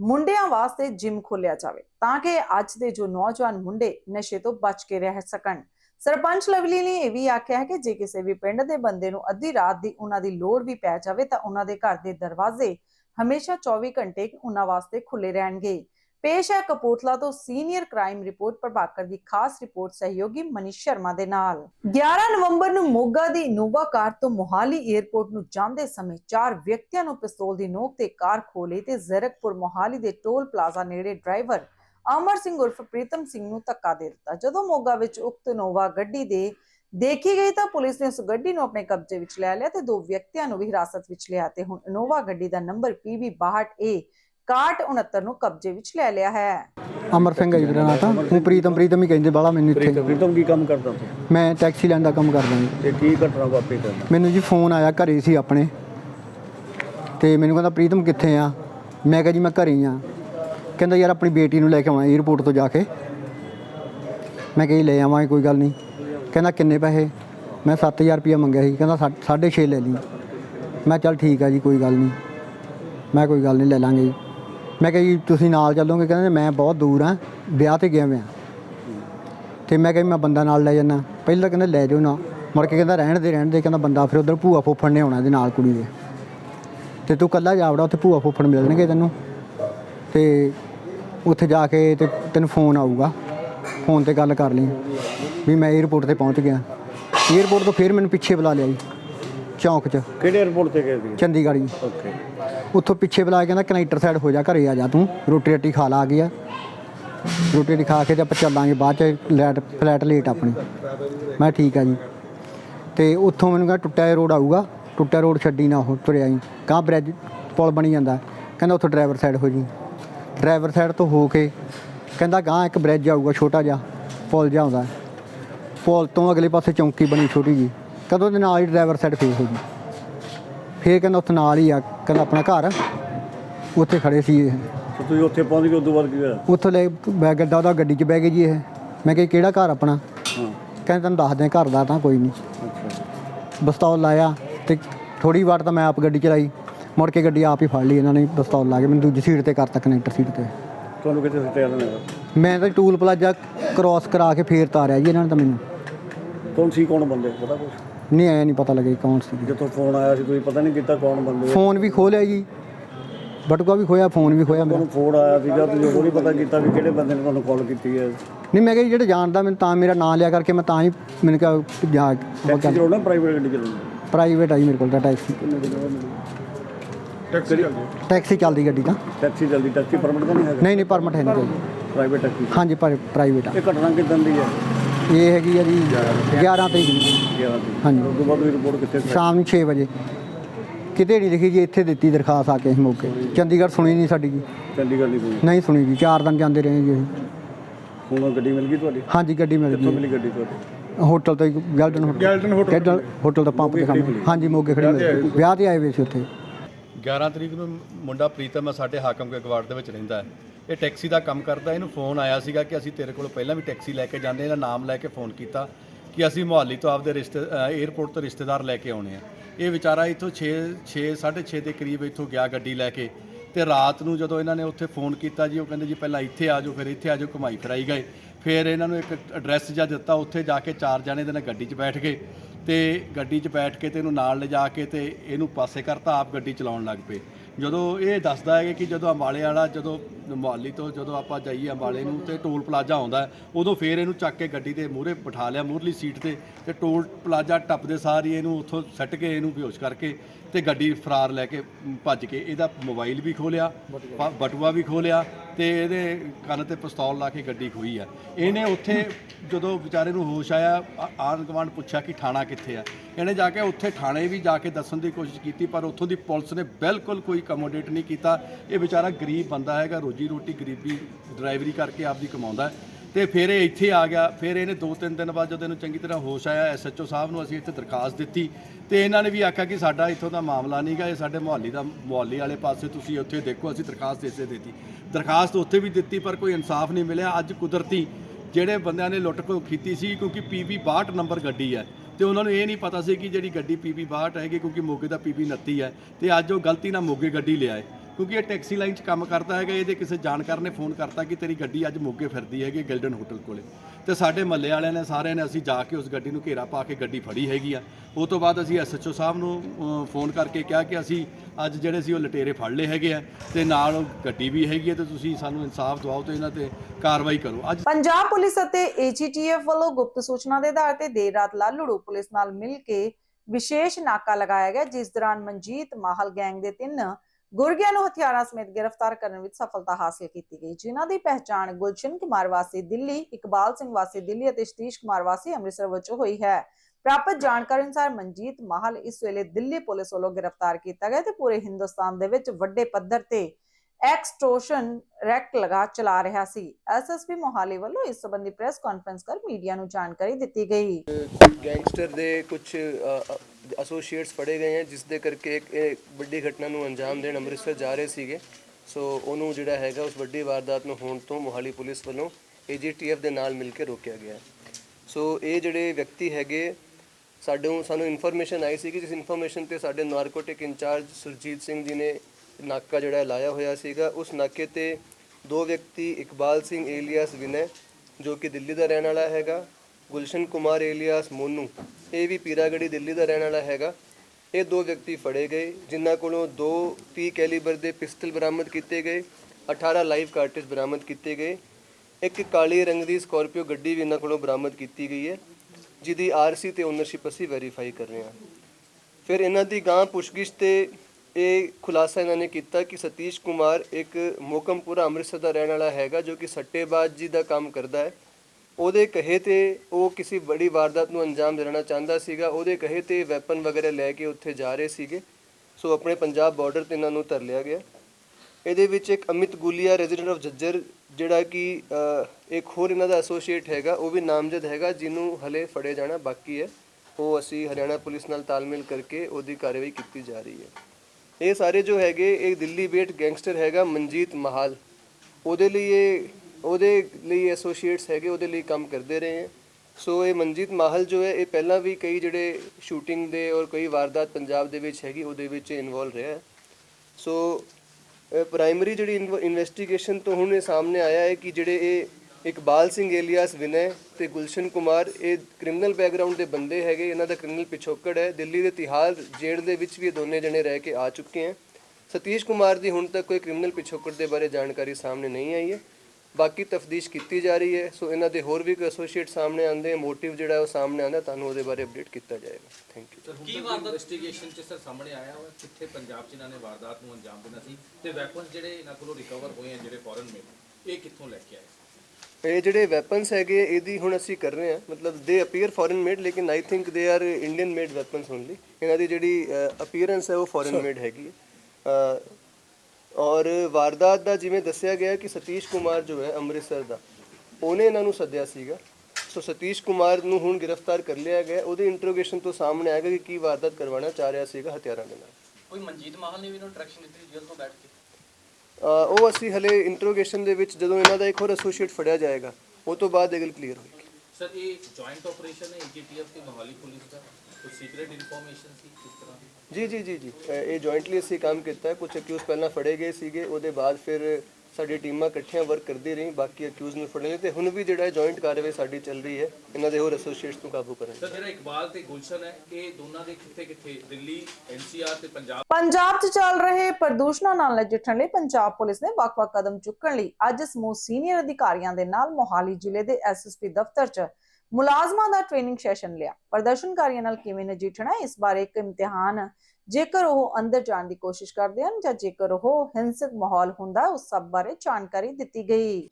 ਮੁੰਡਿਆਂ ਵਾਸਤੇ ਜਿਮ ਖੋਲਿਆ ਜਾਵੇ, ਤਾਂ ਕਿ ਅੱਜ ਦੇ ਜੋ ਨੌਜਵਾਨ ਮੁੰਡੇ ਨਸ਼ੇ ਤੋਂ ਬਚ ਕੇ ਰਹਿ ਸਕਣ। ਸਰਪੰਚ ਲਵਲੀ ਨੇ ਇਹ ਵੀ ਆਖਿਆ ਹੈ ਕਿ ਜੇ ਕਿਸੇ ਵੀ ਪਿੰਡ ਦੇ ਬੰਦੇ ਨੂੰ ਅੱਧੀ ਰਾਤ ਦੀ ਉਹਨਾਂ ਦੀ ਲੋੜ ਵੀ ਪੈ ਜਾਵੇ, ਤਾਂ ਉਹਨਾਂ ਦੇ ਘਰ ਦੇ ਦਰਵਾਜ਼ੇ ਹਮੇਸ਼ਾ 24 ਘੰਟੇ ਉਹਨਾਂ ਵਾਸਤੇ ਖੁੱਲੇ ਰਹਿਣਗੇ। ਪੇਸ਼ ਹੈ ਕਪੂਰਥਲਾ ਤੋਂ ਸੀਨੀਅਰ ਕ੍ਰਾਈਮ ਰਿਪੋਰਟ ਪ੍ਰਭਾਕਰ ਦੀ ਖਾਸ ਰਿਪੋਰਟ ਸਹਿਯੋਗੀ ਮਨੀਸ਼ ਸ਼ਰਮਾ ਦੇ ਨਾਲ। 11 ਨਵੰਬਰ ਨੂੰ ਮੋਗਾ ਦੀ ਇਨੋਵਾ ਕਾਰ ਤੋਂ ਮੋਹਾਲੀ 에ਅਰਪੋਰਟ ਨੂੰ ਜਾਂਦੇ ਸਮੇਂ ਚਾਰ ਵਿਅਕਤੀਆਂ ਨੂੰ ਪਿਸਤੌਲ ਦੀ ਨੋਕ ਤੇ ਕਾਰ ਖੋਲੇ ਤੇ ਜ਼ਰਕਪੁਰ ਮੋਹਾਲੀ ਦੇ ਟੋਲ ਪਲਾਜ਼ਾ ਨੇੜੇ ਡਰਾਈਵਰ ਅਮਰ ਸਿੰਘ ਉਰਫ ਪ੍ਰੀਤਮ ਸਿੰਘ ਨੂੰ ਧੱਕਾ ਦੇ ਦਿੱਤਾ। ਜਦੋਂ ਮੋਗਾ ਵਿੱਚ ਉਕਤ ਇਨੋਵਾ ਗੱਡੀ ਦੇ ਦੇਖੀ ਗਈ ਤਾਂ ਪੁਲਿਸ ਨੇ ਉਸ ਗੱਡੀ ਨੂੰ ਆਪਣੇ ਕਬਜ਼ੇ ਵਿੱਚ ਲੈ ਲਿਆ ਤੇ ਦੋ ਵਿਅਕਤੀਆਂ ਨੂੰ ਵੀ ਹਿਰਾਸਤ ਵਿੱਚ ਲਿਆ ਤੇ ਹੁਣ ਇਨੋਵਾ ਗੱਡੀ ਦਾ ਨੰਬਰ PB 62A 6169 ਨੂੰ ਕਬਜ਼ੇ ਵਿੱਚ ਲੈ ਲਿਆ ਹੈ। ਅਮਰ ਸਿੰਘ ਹੈ ਜੀ ਮੇਰਾ ਨਾਂ ਤਾਂ। ਉਹ ਪ੍ਰੀਤਮ ਪ੍ਰੀਤਮ ਹੀ ਕਹਿੰਦੇ ਬਾਲਾ ਮੈਨੂੰ ਇੱਥੇ ਪ੍ਰੀਤਮ ਕੀ ਕੰਮ ਕਰਦਾ ਤੂੰ? ਮੈਂ ਟੈਕਸੀ ਲੈਣ ਦਾ ਕੰਮ ਕਰਦਾ ਜੀ। ਤੇ ਕੀ ਘਟਨਾ ਵਾਪਰੀ ਕਰਦਾ ਮੈਨੂੰ ਜੀ ਫੋਨ ਆਇਆ ਘਰੇ ਸੀ ਆਪਣੇ। ਤੇ ਮੈਨੂੰ ਕਹਿੰਦਾ ਪ੍ਰੀਤਮ ਕਿੱਥੇ ਆ? ਮੈਂ ਕਿਹਾ ਜੀ ਮੈਂ ਘਰੇ ਹੀ ਆ। ਕਹਿੰਦਾ ਯਾਰ ਆਪਣੀ ਬੇਟੀ ਨੂੰ ਲੈ ਕੇ ਆਉਣਾ 에ਅਰਪੋਰਟ ਤੋਂ ਜਾ ਕੇ। ਮੈਂ ਕਿਹਾ ਜੀ ਲੈ ਆਵਾਂਗੇ ਕੋਈ ਗੱਲ ਨਹੀਂ। ਕਹਿੰਦਾ ਕਿੰਨੇ ਪੈਸੇ? ਮੈਂ 7000 ਰੁਪਇਆ ਮੰਗਿਆ ਸੀ। ਕਹਿੰਦਾ 6.5 ਲੈ ਲਈ। ਮੈਂ ਚੱਲ ਠੀਕ ਆ ਜੀ ਕੋਈ ਗੱਲ ਨਹੀਂ। ਮੈਂ ਕੋਈ ਗੱਲ ਨਹੀਂ ਲੈ ਲਾਂਗੇ ਜੀ। ਮੈਂ ਕਿਹਾ ਜੀ, ਤੁਸੀਂ ਨਾਲ ਚੱਲੋਗੇ? ਕਹਿੰਦੇ, ਮੈਂ ਬਹੁਤ ਦੂਰ ਆ, ਵਿਆਹ ਤੇ ਗਿਆ ਮੈਂ ਤੇ ਮੈਂ ਕਿਹਾ ਜੀ, ਮੈਂ ਬੰਦਾ ਨਾਲ ਲੈ ਜਾਣਾ ਪਹਿਲਾਂ ਕਹਿੰਦੇ, ਲੈ ਜਾਓ ਨਾ। ਮੁੜ ਕੇ ਕਹਿੰਦਾ, ਰਹਿਣ ਦੇ ਰਹਿਣ ਦੇ। ਕਹਿੰਦਾ, ਬੰਦਾ ਫਿਰ ਉਧਰ ਭੂਆ ਫੁੱਫੜ ਨੇ ਆਉਣਾ ਇਹਦੇ ਨਾਲ ਕੁੜੀ ਦੇ। ਤੇ ਤੂੰ ਕੱਲਾ ਜਾਵੜਾ ਉੱਥੇ ਭੂਆ ਫੁੱਫੜ ਮਿਲਣਗੇ ਤੈਨੂੰ। ਤੇ ਉੱਥੇ ਜਾ ਕੇ ਤੇ ਤੈਨੂੰ ਫੋਨ ਆਊਗਾ। ਫੋਨ ਤੇ ਗੱਲ ਕਰ ਲਈ। ਵੀ ਮੈਂ 에ਅਰਪੋਰਟ ਤੇ ਪਹੁੰਚ ਗਿਆ। 에ਅਰਪੋਰਟ ਤੋਂ ਫਿਰ ਮੈਨੂੰ ਪਿੱਛੇ ਬੁਲਾ ਲਿਆ ਜੀ। ਚੌਂਕ 'ਚ। ਕਿਹੜੇ 에어ਪੋਰਟ ਤੇ ਗਏ ਸੀ ਚੰਡੀਗੜ੍ਹ ਜੀ। ਓਕੇ। ਉੱਥੋਂ ਪਿੱਛੇ ਬੁਲਾ ਕੇ ਕਹਿੰਦਾ ਕਨੈਕਟਰ ਸਾਈਡ ਹੋ ਜਾ ਘਰੇ ਆ ਜਾ ਤੂੰ। ਰੋਟੀ ਰੱਟੀ ਖਾ ਲਾ ਆ ਗਿਆ ਰੋਟੀ ਰੱਟੀ ਖਾ ਕੇ ਤੇ ਆਪਾਂ ਚੱਲਾਂਗੇ ਬਾਅਦ ਚ ਲੈਟ ਫਲੈਟ ਲੇਟ ਆਪਣੀ। ਮੈਂ ਠੀਕ ਆ ਜੀ। ਤੇ ਉੱਥੋਂ ਮੈਨੂੰ ਕਹਿੰਦਾ ਟੁੱਟਿਆ ਰੋਡ ਆਊਗਾ। ਟੁੱਟਿਆ ਰੋਡ ਛੱਡੀ ਨਾ ਉਹ ਤੁਰਿਆ ਜੀ ਕਾਂ ਬ੍ਰਿਜ ਪੁਲ ਬਣੀ ਜਾਂਦਾ। ਕਹਿੰਦਾ ਉੱਥੋਂ ਡਰਾਈਵਰ ਸਾਈਡ ਹੋ ਜੀ। ਡਰਾਈਵਰ ਸਾਈਡ ਤੋਂ ਹੋ ਕੇ ਕਹਿੰਦਾ ਗਾਂ ਇੱਕ ਬ੍ਰਿਜ ਆਊਗਾ ਛੋਟਾ ਜਿਹਾ। ਪੁਲ ਜਿਹਾ ਆਉਂਦਾ। ਪੁਲ ਤੋਂ ਅਗਲੇ ਪਾਸੇ ਚੌਂਕੀ ਬਣੀ ਛੋਟੀ ਜੀ ਕਦੋਂ ਦੇ ਨਾਲ ਹੀ ਡਰਾਈਵਰ ਸਾਈਡ ਫੇਸ ਹੋ ਜੀ ਫੇਰ ਕਹਿੰਦਾ ਉੱਥੇ ਨਾਲ ਹੀ ਆ ਕਹਿੰਦਾ ਆਪਣਾ ਘਰ। ਉੱਥੇ ਖੜੇ ਸੀ ਇਹ। ਤੇ ਤੁਸੀਂ ਉੱਥੇ ਪਹੁੰਚ ਗਏ ਉਦੋਂ ਬਾਅਦ ਕੀ ਹੋਇਆ? ਉੱਥੋਂ ਲੈ ਬੈ ਗੱਡਾ ਉਹਦਾ ਗੱਡੀ 'ਚ ਬਹਿ ਗਏ ਜੀ ਇਹ। ਮੈਂ ਕਿਹਾ ਕਿਹੜਾ ਘਰ ਆਪਣਾ? ਹਾਂ। ਕਹਿੰਦੇ ਤੈਨੂੰ ਦੱਸਦੇ ਘਰ ਦਾ ਤਾਂ ਕੋਈ ਨਹੀਂ। ਅੱਛਾ। ਬਸਤੌਲ ਲਾਇਆ ਤੇ ਥੋੜੀ ਵਾਰ ਤਾਂ ਮੈਂ ਆਪ ਗੱਡੀ ਚਲਾਈ। ਮੁੜ ਕੇ ਗੱਡੀ ਆਪ ਹੀ ਫੜ ਲਈ ਇਹਨਾਂ ਨੇ ਬਸਤੌਲ ਲਾ ਕੇ। ਮੈਨੂੰ ਦੂਜੀ ਸੀਟ ਤੇ ਕਰਤਾ ਕਨੈਕਟਰ ਸੀਟ ਤੇ। ਤੁਹਾਨੂੰ ਕਿੱਥੇ ਇਹਨਾਂ ਨੇ ਮੈਂ ਤਾਂ ਟੂਲ ਪਲਾਜ਼ਾ ਕ੍ਰਾਸ ਕਰਾ ਕੇ ਫੇਰ ਤਾਰਿਆ ਜੀ ਇਹਨਾਂ ਨੇ ਤਾਂ ਮੈਨੂੰ। ਕੌਣ ਸੀ ਕੌਣ ਬੰਦੇ? ਪਤਾ ਕੁਛ? ਨਹੀਂ ਆਇਆ ਨਹੀਂ ਪਤਾ ਲੱਗਿਆ ਜੀ ਕੌਣ ਸੀ। ਜਦੋਂ ਫੋਨ ਆਇਆ ਸੀ ਤੁਸੀਂ ਪਤਾ ਨਹੀਂ ਕੀਤਾ ਕੌਣ ਬੰਦੇ ਆ? ਫੋਨ ਵੀ ਖੋਲਿਆ ਜੀ। ਬਟੂਆ ਵੀ ਖੋਇਆ ਫੋਨ ਵੀ ਖੋਇਆ ਮੇਰਾ। ਤੁਹਾਨੂੰ ਫੋਨ ਆਇਆ ਸੀਗਾ ਤੁਸੀਂ ਉਹ ਨਹੀਂ ਪਤਾ ਕੀਤਾ ਵੀ ਕਿਹੜੇ ਬੰਦੇ ਨੇ ਤੁਹਾਨੂੰ ਕਾਲ ਕੀਤੀ ਹੈ। ਨਹੀਂ ਮੈਂ ਕਿਹਾ ਜੀ ਜਿਹੜਾ ਜਾਣਦਾ ਮੈਨੂੰ ਤਾਂ ਮੇਰਾ ਨਾਂ ਲਿਆ ਕਰਕੇ ਮੈਂ ਤਾਂ ਹੀ ਮੈਨੂੰ ਕਿਹਾ ਜਾ ਟੈਕਸੀ ਚਲਾਉਣਾ ਪ੍ਰਾਈਵੇਟ ਗੱਡੀ ਚਲਾਉਣੀ? ਪ੍ਰਾਈਵੇਟ ਆ ਜੀ ਮੇਰੇ ਕੋਲ ਤਾਂ ਟੈਕਸੀ ਟੈਕਸੀ ਚੱਲਦੀ ਗੱਡੀ ਤਾਂ। ਟੈਕਸੀ ਜਲਦੀ ਟੈਕਸੀ ਪਰਮਿਟ ਤਾਂ ਨਹੀਂ ਹੈਗਾ? ਨਹੀਂ ਨਹੀਂ ਪਰਮਿਟ ਹੈ ਨਹੀਂ ਕੋਈ ਪ੍ਰਾਈਵੇਟ ਟੈਕਸੀ ਹਾਂਜੀ ਪਰ ਪ੍ਰਾਈਵੇਟ ਆ। ਇਹ ਘਟਨਾ ਕਿਦਾਂ ਦੀ ਹੈ? ਇਹ ਹੈਗੀ ਆ ਜੀ 11 ਤਰੀਕ ਨੂੰ 11 ਦੀ। ਹਾਂਜੀ। ਉਸ ਤੋਂ ਬਾਅਦ ਵੀ ਰਿਪੋਰਟ ਕਿੱਥੇ? ਸ਼ਾਮ ਨੂੰ 6 ਵਜੇ। ਕਿਤੇ ਨਹੀਂ ਲਿਖੀ ਜੀ ਇੱਥੇ ਦਿੱਤੀ ਦਰਖਾਸਤ ਆ ਕੇ ਅਸੀਂ ਮੌਕੇ। ਚੰਡੀਗੜ੍ਹ ਸੁਣੀ ਨਹੀਂ ਸਾਡੀ ਜੀ। ਚੰਡੀਗੜ੍ਹ ਨਹੀਂ ਕੋਈ ਨਹੀਂ ਸੁਣੀ ਜੀ ਚਾਰ ਦਿਨ ਜਾਂਦੇ ਰਹੇ ਜੀ ਅਸੀਂ। ਹੁਣ ਗੱਡੀ ਮਿਲ ਗਈ ਤੁਹਾਡੀ? ਹਾਂਜੀ ਗੱਡੀ ਮਿਲ ਕਿੱਥੋਂ ਗਈ। ਮਿਲੀ ਗੱਡੀ ਤੁਹਾਡੀ? ਹੋਟਲ ਤੋਂ ਹੀ, golden hotel. Golden hotel hotel ਦਾ ਪੰਪ ਸਾਹਮਣੇ ਹਾਂਜੀ ਮੋਗੇ ਖੜੀ ਮਿਲ। ਵਿਆਹ ਤੇ ਆਏ ਹੋਏ ਸੀ ਉੱਥੇ। 11 ਤਰੀਕ ਨੂੰ ਮੁੰਡਾ ਪ੍ਰੀਤਮ ਹੈ ਸਾਡੇ ਹਾਕਮ ਕੇ ਗਵਾਰਡ ਦੇ ਵਿੱਚ ਰਹਿੰਦਾ ਹੈ। ਇਹ ਟੈਕਸੀ ਦਾ ਕੰਮ ਕਰਦਾ, ਇਹਨੂੰ ਫੋਨ ਆਇਆ ਸੀਗਾ ਕਿ ਅਸੀਂ ਤੇਰੇ ਕੋਲ ਪਹਿਲਾਂ ਵੀ ਟੈਕਸੀ ਲੈ ਕੇ ਜਾਂਦੇ ਇਹਦਾ ਨਾਮ ਲੈ ਕੇ ਫੋਨ ਕੀਤਾ ਕਿ ਅਸੀਂ ਮੁਹਾਲੀ ਤੋਂ ਆਪਦੇ ਰਿਸ਼ਤੇ 에ਅਰਪੋਰਟ ਤੋਂ ਰਿਸ਼ਤੇਦਾਰ ਲੈ ਕੇ ਆਉਣੇ ਆ। ਇਹ ਵਿਚਾਰਾ ਇੱਥੋਂ 6 6 6:30 ਦੇ ਕਰੀਬ ਇੱਥੋਂ ਗਿਆ ਗੱਡੀ ਲੈ ਕੇ ਤੇ ਰਾਤ ਨੂੰ ਜਦੋਂ ਇਹਨਾਂ ਨੇ ਉੱਥੇ ਫੋਨ ਕੀਤਾ ਜੀ, ਉਹ ਕਹਿੰਦੇ ਜੀ ਪਹਿਲਾਂ ਇੱਥੇ ਆ ਜਾਓ, ਫਿਰ ਇੱਥੇ ਆ ਜਾਓ, ਘੁਮਾਈ ਫਿਰਾਈ ਗਏ। ਫਿਰ ਇਹਨਾਂ ਨੂੰ ਇੱਕ ਐਡਰੈਸ ਜਿਹਾ ਦਿੱਤਾ, ਉੱਥੇ ਜਾ ਕੇ ਚਾਰ ਜਣੇ ਦੇ ਨਾਲ ਗੱਡੀ 'ਚ ਬੈਠ ਗਏ ਤੇ ਗੱਡੀ 'ਚ ਬੈਠ ਕੇ ਤੇ ਇਹਨੂੰ ਨਾਲ ਲਿਜਾ ਕੇ ਤੇ ਇਹਨੂੰ ਪਾਸੇ ਕਰਤਾ, ਆਪ ਗੱਡੀ ਚਲਾਉਣ ਲੱਗ ਪਏ। ਜਦੋਂ ਇਹ ਦੱਸਦਾ ਹੈ ਕਿ ਜਦੋਂ ਅੰਬਾਲੇ ਵਾਲਾ, ਜਦੋਂ ਮੁਹਾਲੀ ਤੋਂ ਜਦੋਂ ਆਪਾਂ ਜਾਈਏ ਅੰਬਾਲੇ ਨੂੰ ਤੇ ਟੋਲ ਪਲਾਜ਼ਾ ਆਉਂਦਾ ਉਦੋਂ ਫੇਰ ਇਹਨੂੰ ਚੱਕ ਕੇ ਗੱਡੀ ਦੇ ਮੂਹਰੇ ਬਿਠਾ ਲਿਆ, ਮੂਹਰਲੀ ਸੀਟ ਤੇ ਤੇ ਟੋਲ ਪਲਾਜ਼ਾ ਟੱਪਦੇ ਸਾਰ ਹੀ ਇਹਨੂੰ ਉੱਥੋਂ ਸੱਟ ਕੇ ਇਹਨੂੰ ਬੇਹੋਸ਼ ਕਰਕੇ ਤੇ ਗੱਡੀ ਫਰਾਰ ਲੈ ਕੇ ਭੱਜ ਕੇ ਇਹਦਾ ਮੋਬਾਈਲ ਵੀ ਖੋਲਿਆ ਬਟੂਆ ਵੀ ਖੋਲਿਆ ਤੇ ਇਹਦੇ ਕੰਨ ਤੇ ਪਿਸਤੌਲ ਲਾ ਕੇ ਗੱਡੀ ਖੋਈ ਆ। ਇਹਨੇ ਉੱਥੇ ਜਦੋਂ ਵਿਚਾਰੇ ਨੂੰ ਹੋਸ਼ ਆਇਆ, ਆ- ਆਂਢ ਗੁਆਂਢ ਪੁੱਛਿਆ ਕਿ ਥਾਣਾ ਕਿੱਥੇ ਆ। ਇਹਨੇ ਜਾ ਕੇ ਉੱਥੇ ਥਾਣੇ ਵੀ ਜਾ ਕੇ ਦੱਸਣ ਦੀ ਕੋਸ਼ਿਸ਼ ਕੀਤੀ, ਪਰ ਉੱਥੋਂ ਦੀ ਪੁਲਿਸ ਨੇ ਬਿਲਕੁਲ ਕੋਈ ਕਮੋਡੇਟ ਨਹੀਂ ਕੀਤਾ। ਇਹ ਵਿਚਾਰਾ ਗਰੀਬ ਬੰਦਾ ਹੈਗਾ, ਰੋਜੀ ਰੋਟੀ ਗਰੀਬੀ ਡਰਾਈਵਰੀ ਕਰਕੇ ਆਪਦੀ ਕਮਾਉਂਦਾ। ਤੇ ਫਿਰ ਇਹ ਇੱਥੇ ਆ ਗਿਆ, ਫਿਰ ਇਹਨੇ ਦੋ ਤਿੰਨ ਦਿਨ ਬਾਅਦ ਜਦੋਂ ਇਹਨੂੰ ਚੰਗੀ ਤਰ੍ਹਾਂ ਹੋਸ਼ ਆਇਆ ਐਸਐਚਓ ਸਾਹਿਬ ਨੂੰ ਅਸੀਂ ਇੱਥੇ ਦਰਖਾਸਤ ਦਿੱਤੀ ਤੇ ਇਹਨਾਂ ਨੇ ਵੀ ਆਖਿਆ ਕਿ ਸਾਡਾ ਇੱਥੋਂ ਦਾ ਮਾਮਲਾ ਨਹੀਂਗਾ ਇਹ ਸਾਡੇ ਮੁਹੱਲੀ ਦਾ, ਮੁਹੱਲੀ ਵਾਲੇ ਪਾਸੇ ਤੁਸੀਂ ਉੱਥੇ ਦੇਖੋ, ਅਸੀਂ ਦਰਖਾਸਤ ਇਸੇ ਦਿੱਤੀ। ਦਰਖਾਸਤ ਉੱਥੇ ਵੀ ਦਿੱਤੀ, ਪਰ ਕੋਈ ਇਨਸਾਫ ਨਹੀਂ ਮਿਲਿਆ। ਅੱਜ ਕੁਦਰਤੀ ਜਿਹੜੇ ਬੰਦਿਆਂ ਨੇ ਲੁੱਟ ਕੋ ਕੀਤੀ ਸੀ, ਕਿਉਂਕਿ ਪੀਬੀ 62 ਨੰਬਰ ਗੱਡੀ ਹੈ ਤੇ ਉਹਨਾਂ ਨੂੰ ਇਹ ਨਹੀਂ ਪਤਾ ਸੀ ਕਿ ਜਿਹੜੀ ਗੱਡੀ ਪੀਬੀ 62 ਹੈਗੀ, ਕਿਉਂਕਿ ਮੋਗੇ ਦਾ ਪੀਬੀ 29 ਹੈ ਤੇ ਅੱਜ ਉਹ ਗਲਤੀ ਨਾਲ ਮੋਗੇ ਗੱਡੀ ਲਿਆਏ। ਕਿਉਂਕਿ ਇਹ ਟੈਕਸੀ ਲਾਈਨ 'ਚ ਕੰਮ ਕਰਦਾ ਹੈਗਾ, ਇਹਦੇ ਕਿਸੇ ਜਾਣਕਾਰ ਨੇ ਫੋਨ ਕਰਤਾ ਕਿ ਤੇਰੀ ਗੱਡੀ ਅੱਜ ਮੋਗੇ ਫਿਰਦੀ ਹੈਗੀ ਗਿਲਡਨ ਹੋਟਲ ਕੋਲੇ। ਤੇ ਸਾਡੇ ਮੱਲੇ ਵਾਲਿਆਂ ਨੇ, ਸਾਰਿਆਂ ਨੇ ਅਸੀਂ ਜਾ ਕੇ ਉਸ ਗੱਡੀ ਨੂੰ ਘੇਰਾ ਪਾ ਕੇ ਗੱਡੀ ਫੜੀ ਹੈਗੀ ਆ। ਉਹ ਤੋਂ ਬਾਅਦ ਅਸੀਂ ਐਸਐਚਓ ਸਾਹਿਬ ਨੂੰ ਫੋਨ ਕਰਕੇ ਕਿਹਾ ਕਿ ਅਸੀਂ ਅੱਜ ਜਿਹੜੇ ਸੀ ਉਹ ਲਟੇਰੇ ਫੜ ਲਏ ਹੈਗੇ ਆ ਤੇ ਨਾਲ ਗੱਡੀ ਵੀ ਹੈਗੀ ਹੈ ਤੇ ਤੁਸੀਂ ਸਾਨੂੰ ਇਨਸਾਫ ਦਿਵਾਓ ਤੇ ਇਹਨਾਂ ਤੇ ਕਾਰਵਾਈ ਕਰੋ। ਅੱਜ ਪੰਜਾਬ ਪੁਲਿਸ ਅਤੇ ਏਜੀਟੀਐਫ ਵੱਲੋਂ ਗੁਪਤ ਸੂਚਨਾ ਦੇ ਆਧਾਰ ਤੇ ਦੇਰ ਰਾਤ ਲਾਲੜੂ ਪੁਲਿਸ ਨਾਲ ਮਿਲ ਕੇ ਵਿਸ਼ੇਸ਼ ਨਾਕਾ ਲਗਾਇਆ ਗਿਆ, ਜਿਸ ਦੌਰਾਨ ਮਨਜੀਤ ਮਾਹਲ ਗੈਂਗ ਦੇ ਤਿੰਨ ਗੁਰਗਿਆਂ ਨੂੰ ਹਥਿਆਰਾਂ ਸਮੇਤ ਗ੍ਰਿਫਤਾਰ ਕਰਨ ਵਿੱਚ ਸਫਲਤਾ ਹਾਸਲ ਕੀਤੀ ਗਈ। ਜਿਨ੍ਹਾਂ ਦੀ ਪਹਿਚਾਣ ਗੁਲਸ਼ਨ ਕੁਮਾਰ ਵਾਸੀ ਦਿੱਲੀ, ਇਕਬਾਲ ਸਿੰਘ ਵਾਸੀ ਦਿੱਲੀ ਅਤੇ ਸਤੀਸ਼ ਕੁਮਾਰ ਵਾਸੀ ਅੰਮ੍ਰਿਤਸਰ ਵਜੋਂ ਹੋਈ ਹੈ। ਪ੍ਰਾਪਤ ਜਾਣਕਾਰੀ ਅਨੁਸਾਰ ਮਨਜੀਤ ਮਾਹਲ ਇਸ ਵੇਲੇ ਦਿੱਲੀ ਪੁਲਿਸ ਵੱਲੋਂ ਗ੍ਰਿਫਤਾਰ ਕੀਤਾ ਗਿਆ ਤੇ ਪੂਰੇ ਹਿੰਦੁਸਤਾਨ ਦੇ ਵਿੱਚ ਵੱਡੇ ਪੱਧਰ ਤੇ ਐਕਸਟੋਸ਼ਨ ਰੈਕ ਲਗਾ ਚਲਾ ਰਿਹਾ ਸੀ। ਐਸਐਸਪੀ ਮੋਹਾਲੀ ਵੱਲੋਂ ਇਸ ਸੰਬੰਧੀ ਪ੍ਰੈਸ ਕਾਨਫਰੰਸ ਕਰ ਮੀਡੀਆ ਨੂੰ ਜਾਣਕਾਰੀ ਦਿੱਤੀ ਗਈ। ਗੈਂਗਸਟਰ ਦੇ ਕੁਝ ਐਸੋਸੀਏਟਸ ਫੜੇ ਗਏ ਹਨ ਜਿਸ ਦੇ ਕਰਕੇ ਇੱਕ ਵੱਡੀ ਘਟਨਾ ਨੂੰ ਅੰਜਾਮ ਦੇਣ ਅੰਮ੍ਰਿਤਸਰ ਜਾ ਰਹੇ ਸੀਗੇ। ਸੋ ਉਹਨੂੰ ਜਿਹੜਾ ਹੈਗਾ, ਉਸ ਵੱਡੀ ਵਾਰਦਾਤ ਨੂੰ ਹੋਣ ਤੋਂ ਮੋਹਾਲੀ ਪੁਲਿਸ ਵੱਲੋਂ ਏਜੀਟੀਐਫ ਦੇ ਨਾਲ ਮਿਲ ਕੇ ਰੋਕਿਆ ਗਿਆ। ਸੋ ਇਹ ਜਿਹੜੇ ਵਿਅਕਤੀ ਹੈਗੇ, ਸਾਡੇ, ਸਾਨੂੰ ਇਨਫੋਰਮੇਸ਼ਨ ਆਈ ਸੀ ਕਿ ਜਿਸ ਇਨਫੋਰਮੇਸ਼ਨ ਤੇ ਸਾਡੇ ਨਾਰਕੋਟਿਕ ਇੰਚਾਰਜ ਸੁਰਜੀਤ ਸਿੰਘ ਜੀ ਨੇ ਨਾਕਾ ਜਿਹੜਾ ਲਾਇਆ ਹੋਇਆ ਸੀਗਾ, ਉਸ ਨਾਕੇ ਤੇ ਦੋ ਵਿਅਕਤੀ, ਇਕਬਾਲ ਸਿੰਘ ਏਲੀਆਸ ਵਿਨੈ, ਜੋ ਕਿ ਦਿੱਲੀ ਦਾ ਰਹਿਣ ਵਾਲਾ ਹੈਗਾ, ਗੁਲਸ਼ਨ ਕੁਮਾਰ ਏਲੀਆਸ ਮੋਨੂ, ਇਹ ਵੀ ਪੀਰਾਗੜੀ ਦਿੱਲੀ ਦਾ ਰਹਿਣ ਵਾਲਾ ਹੈਗਾ। ਇਹ ਦੋ ਵਿਅਕਤੀ ਫੜੇ ਗਏ, ਜਿਨ੍ਹਾਂ ਕੋਲੋਂ ਦੋ 30 ਕੈਲੀਬਰ ਦੇ ਪਿਸਟਲ ਬਰਾਮਦ ਕੀਤੇ ਗਏ 18 ਲਾਈਵ ਕਾਰਟਿਜ ਬਰਾਮਦ ਕੀਤੇ ਗਏ। ਇੱਕ ਕਾਲੀ ਰੰਗ ਦੀ ਸਕਾਰਪੀਓ ਗੱਡੀ ਵੀ ਇਹਨਾਂ ਕੋਲੋਂ ਬਰਾਮਦ ਕੀਤੀ ਗਈ ਹੈ, ਜਿਹਦੀ ਆਰਸੀ ਤੇ ਓਨਰਸ਼ਿਪ ਅਸੀਂ ਵੈਰੀਫਾਈ ਕਰ ਰਹੇ ਹਾਂ। ਫਿਰ ਇਹਨਾਂ ਦੀ ਗਾਂ ਪੁੱਛਗਿੱਛ ਤੇ ਇਹ ਖੁਲਾਸਾ ਇਹਨਾਂ ਨੇ ਕੀਤਾ ਕਿ ਸਤੀਸ਼ ਕੁਮਾਰ ਇੱਕ ਮੋਕਮਪੁਰਾ ਅੰਮ੍ਰਿਤਸਰ ਦਾ ਰਹਿਣ ਵਾਲਾ ਹੈਗਾ ਜੋ ਕਿ ਸੱਟੇਬਾਜ਼ ਜੀ ਦਾ ਕੰਮ ਕਰਦਾ ਹੈ। ਉਹਦੇ ਕਹੇ ਤੇ ਉਹ ਕਿਸੇ ਬੜੀ ਵਾਰਦਾਤ ਨੂੰ ਅੰਜਾਮ ਦੇਣਾ ਚਾਹੁੰਦਾ ਸੀਗਾ। ਉਹਦੇ ਕਹੇ ਤੇ ਵੈਪਨ ਵਗੈਰਾ ਲੈ ਕੇ ਉੱਥੇ ਜਾ ਰਹੇ ਸੀਗੇ। ਸੋ ਆਪਣੇ ਪੰਜਾਬ ਬਾਰਡਰ ਤੇ ਇਹਨਾਂ ਨੂੰ ਧਰ ਲਿਆ ਗਿਆ। ਇਹਦੇ ਵਿੱਚ ਇੱਕ ਅਮਿਤ ਗੁਲੀਆ ਰੈਜ਼ੀਡੈਂਟ ਆਫ ਜੱਜਰ, ਜਿਹੜਾ ਕਿ ਇੱਕ ਹੋਰ ਇਹਨਾਂ ਦਾ ਐਸੋਸੀਏਟ ਹੈਗਾ, ਉਹ ਵੀ ਨਾਮਜ਼ਦ ਹੈਗਾ, ਜਿਹਨੂੰ ਹਲੇ ਫੜੇ ਜਾਣਾ ਬਾਕੀ ਹੈ। ਉਹ ਅਸੀਂ ਹਰਿਆਣਾ ਪੁਲਿਸ ਨਾਲ ਤਾਲਮੇਲ ਕਰਕੇ ਉਹਦੀ ਕਾਰਵਾਈ ਕੀਤੀ ਜਾ ਰਹੀ ਹੈ। ਇਹ ਸਾਰੇ ਜੋ ਹੈਗੇ, ਇਹ ਦਿੱਲੀ ਬੇਟ ਗੈਂਗਸਟਰ ਹੈਗਾ ਮਨਜੀਤ ਮਹਾਲ। ਉਹਦੇ ਲਈ ਇਹ, ਉਹਦੇ ਲਈ ਐਸੋਸੀਏਟਸ ਹੈਗੇ, ਉਹਦੇ ਲਈ ਕੰਮ ਕਰਦੇ ਰਹੇ ਹੈ। ਸੋ ਇਹ ਮਨਜੀਤ ਮਾਹਲ ਜੋ ਹੈ, ਇਹ ਪਹਿਲਾਂ ਵੀ ਕਈ ਜਿਹੜੇ ਸ਼ੂਟਿੰਗ ਦੇ ਔਰ ਕਈ ਵਾਰਦਾਤ ਪੰਜਾਬ ਦੇ ਵਿੱਚ ਹੈਗੀ, ਉਹਦੇ ਵਿੱਚ ਇਨਵੋਲਵ ਰਿਹਾ ਸੋ ਪ੍ਰਾਇਮਰੀ ਜਿਹੜੀ ਇਨਵੈਸਟੀਗੇਸ਼ਨ ਤੋਂ ਹੁਣ ਇਹ ਸਾਹਮਣੇ ਆਇਆ ਹੈ ਕਿ ਜਿਹੜੇ ਇਹ ਇਕਬਾਲ ਸਿੰਘ ਏਲੀਅਸ ਵਿਨੈ ਤੇ ਗੁਲਸ਼ਨ ਕੁਮਾਰ, ਇਹ ਕ੍ਰਿਮੀਨਲ ਬੈਕਗ੍ਰਾਉਂਡ ਦੇ ਬੰਦੇ ਹੈਗੇ, ਇਹਨਾਂ ਦਾ ਕ੍ਰਿਮੀਨਲ ਪਿਛੋਕੜ ਹੈ। ਦਿੱਲੀ ਦੇ ਤਿਹਾੜ ਜੇਲ੍ਹ ਦੇ ਵਿੱਚ ਵੀ ਇਹ ਦੋਨੇ ਜਣੇ ਰਹਿ ਕੇ ਆ ਚੁੱਕੇ ਹਨ ਸਤੀਸ਼ ਕੁਮਾਰ ਦੀ ਹੁਣ ਤੱਕ ਕੋਈ ਕ੍ਰਿਮੀਨਲ ਪਿਛੋਕੜ ਦੇ ਬਾਰੇ ਜਾਣਕਾਰੀ ਸਾਹਮਣੇ ਨਹੀਂ ਆਈ ਹੈ। ਬਾਕੀ ਤਫਤੀਸ਼ ਕੀਤੀ ਜਾ ਰਹੀ ਹੈ, ਸੋ ਇਹਨਾਂ ਦੇ ਹੋਰ ਵੀ ਕੋਈ ਐਸੋਸੀਏਟ ਸਾਹਮਣੇ ਆਉਂਦੇ ਮੋਟਿਵ ਜਿਹੜਾ ਉਹ ਸਾਹਮਣੇ ਆਉਂਦਾ, ਤੁਹਾਨੂੰ ਉਹਦੇ ਬਾਰੇ ਅਪਡੇਟ ਕੀਤਾ ਜਾਏਗਾ। ਥੈਂਕ ਯੂ ਕੀ ਵਾਰਦਾਤ ਇਨਵੈਸਟੀਗੇਸ਼ਨ ਚ ਸਰ ਸਾਹਮਣੇ ਆਇਆ ਹੋਇਆ ਕਿੱਥੇ ਪੰਜਾਬ ਚ ਇਹਨਾਂ ਨੇ ਵਾਰਦਾਤ ਨੂੰ ਅੰਜਾਮ ਦੇਣਾ ਸੀ? ਤੇ ਵੈਪਨਸ ਜਿਹੜੇ ਇਹਨਾਂ ਕੋਲੋਂ ਰਿਕਵਰ ਹੋਏ ਆ ਜਿਹੜੇ ਫੋਰਨ ਮੇਡ ਇਹ ਕਿੱਥੋਂ ਲੈ ਕੇ ਆਏ? ਇਹ ਜਿਹੜੇ ਵੈਪਨਸ ਹੈਗੇ ਇਹਦੀ ਹੁਣ ਅਸੀਂ ਕਰ ਰਹੇ ਹਾਂ। ਮਤਲਬ ਦੇ ਅਪੀਅਰ ਫੋਰਨ ਮੇਡ ਲੇਕਿਨ I think they are Indian made weapons only ਇਹਨਾਂ ਦੀ ਜਿਹੜੀ ਅਪੀਅਰੈਂਸ ਹੈ ਉਹ ਫੋਰਨ ਮੇਡ ਹੈਗੀ ਹੈ। ਔਰ ਵਾਰਦਾਤ ਦਾ ਜਿਵੇਂ ਦੱਸਿਆ ਗਿਆ ਕਿ ਸਤੀਸ਼ ਕੁਮਾਰ ਜੋ ਹੈ ਅੰਮ੍ਰਿਤਸਰ ਦਾ ਉਹਨੇ ਇਹਨਾਂ ਨੂੰ ਸੱਦਿਆ ਸੀਗਾ। ਸੋ ਸਤੀਸ਼ ਕੁਮਾਰ ਨੂੰ ਹੁਣ ਗ੍ਰਿਫਤਾਰ ਕਰ ਲਿਆ ਗਿਆ। ਉਹਦੇ ਇੰਟਰੋਗੇਸ਼ਨ ਤੋਂ ਸਾਹਮਣੇ ਆਏਗਾ ਕਿ ਕੀ ਵਾਰਦਾਤ ਕਰਵਾਉਣਾ ਚਾਹ ਰਿਹਾ ਸੀਗਾ ਹਥਿਆਰਾਂ ਦੇ ਨਾਲ। ਕੋਈ ਮਨਜੀਤ ਮਾਹਲ ਨੇ ਵੀ ਇਹਨੂੰ ਟਰੈਕਸ਼ਨ ਦਿੱਤੀ ਜੇਲ੍ਹ ਤੋਂ ਬੈਠ ਕੇ? ਉਹ ਅਸੀਂ ਹਲੇ ਇੰਟਰੋਗੇਸ਼ਨ ਦੇ ਵਿੱਚ ਜਦੋਂ ਇਹਨਾਂ ਦਾ ਇੱਕ ਹੋਰ ਐਸੋਸੀਏਟ ਫੜਿਆ ਜਾਏਗਾ ਉਹ ਤੋਂ ਬਾਅਦ ਇਹ ਗੱਲ ਕਲੀਅਰ ਹੋਏਗੀ। ਸਰ ਇਹ ਜੁਆਇੰਟ ਆਪਰੇਸ਼ਨ ਹੈ ਏਜੀਟੀਐਫ ਤੇ ਮੋਹਾਲੀ ਪੁਲਿਸ ਦਾ। ਕੋਈ ਸੀਕ੍ਰੀਟ ਇਨਫੋਰਮੇਸ਼ਨ ਸੀ ਕਿਸ ਤਰ੍ਹਾਂ ਦੀ? ਜੀ ਜੀ ਜੀ ਜੀ। ਇਹ ਜੁਆਇੰਟਲੀ ਅਸੀਂ ਕੰਮ ਕੀਤਾ ਹੈ ਕੁਝ ਅਕਿਊਜ਼ ਪਹਿਲਾਂ ਫੜੇ ਗਏ ਸੀਗੇ ਉਹਦੇ ਬਾਅਦ ਫਿਰ ਸਾਡੀ ਟੀਮਾਂ ਇਕੱਠੀਆਂ ਵਰਕ ਕਰਦੀ ਰਹੀ ਬਾਕੀ ਅਕਿਊਜ਼ ਨੂੰ ਫੜਨ ਲਈ ਤੇ ਹੁਣ ਵੀ ਜਿਹੜਾ ਜੁਆਇੰਟ ਕਾਰਵਾਈ ਸਾਡੀ ਚੱਲ ਰਹੀ ਹੈ ਇਹਨਾਂ ਦੇ ਹੋਰ ਐਸੋਸੀਏਟਸ ਨੂੰ ਕਾਬੂ ਕਰਨ ਸਰ ਜਿਹੜਾ ਇਕਬਾਲ ਤੇ ਗੁਲਸ਼ਨ ਹੈ ਇਹ ਦੋਨਾਂ ਦੇ ਕਿੱਥੇ ਕਿੱਥੇ? ਦਿੱਲੀ ਐਨਸੀਆਰ ਤੇ ਪੰਜਾਬ? ਪੰਜਾਬ 'ਚ ਚੱਲ ਰਹੇ ਪ੍ਰਦੂਸ਼ਣਾਂ ਨਾਲ ਨਜਿੱਠਣ ਲਈ ਪੰਜਾਬ ਪੁਲਿਸ ਨੇ ਵੱਖ-ਵੱਖ ਕਦਮ ਚੁੱਕਣ ਲਈ ਅੱਜ ਸਮੂਹ ਸੀਨੀਅਰ ਅਧਿਕਾਰੀਆਂ ਦੇ ਨਾਲ ਮੋਹਾਲੀ ਜ਼ਿਲ੍ਹੇ ਦੇ ਐਸਐਸਪੀ ਦਫ਼ਤਰ 'ਚ ਮੁਲਾਜ਼ਮਾਂ ਦਾ ਟ੍ਰੇਨਿੰਗ ਸੈਸ਼ਨ ਲਿਆ। ਪ੍ਰਦਰਸ਼ਨਕਾਰੀਆਂ ਨਾਲ ਕਿਵੇਂ ਨਜਿੱਠਣਾ ਇਸ ਬਾਰੇ ਇੱਕ ਇਮਤਿਹਾਨ ਜੇਕਰ ਉਹ ਅੰਦਰ ਜਾਣ ਦੀ ਕੋਸ਼ਿਸ਼ ਕਰਦੇ ਹਨ ਜਾਂ ਜੇਕਰ ਉਹ ਹਿੰਸਕ ਮਾਹੌਲ ਹੁੰਦਾ, ਉਸ ਸਭ ਬਾਰੇ ਜਾਣਕਾਰੀ ਦਿੱਤੀ ਗਈ।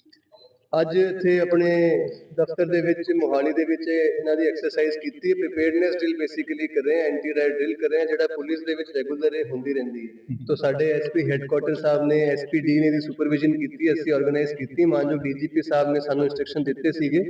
ਅੱਜ ਇੱਥੇ ਆਪਣੇ ਦਫ਼ਤਰ ਦੇ ਵਿੱਚ, ਮੋਹਾਲੀ ਦੇ ਵਿੱਚ ਇਹਨਾਂ ਦੀ ਐਕਸਰਸਾਈਜ਼ ਕੀਤੀ ਹੈ। ਪ੍ਰੀਪੇਅਰਡਨੈਸ ਡਰਿਲ ਬੇਸਿਕਲੀ ਕਰ ਰਹੇ ਹਾਂ ਐਂਟੀ ਰਾਈਟ ਡਰਿਲ ਕਰ ਰਹੇ ਹਾਂ ਜਿਹੜਾ ਪੁਲਿਸ ਦੇ ਵਿੱਚ ਰੈਗੂਲਰ ਹੁੰਦੀ ਰਹਿੰਦੀ ਹੈ। ਤਾਂ ਸਾਡੇ ਐਸਪੀ ਹੈੱਡਕੁਆਟਰ ਸਾਹਿਬ ਨੇ ਐਸਪੀ ਡੀ ਨੇ ਦੀ ਸੁਪਰਵਿਜ਼ਨ ਕੀਤੀ, ਅਸੀਂ ਆਰਗੇਨਾਈਜ਼ ਕੀਤੀ। ਮਾਨਯੋਗ ਡੀਜੀਪੀ ਸਾਹਿਬ ਨੇ ਸਾਨੂੰ ਇਨਸਟਰਕਸ਼ਨ ਦਿੱਤੇ ਸੀਗੇ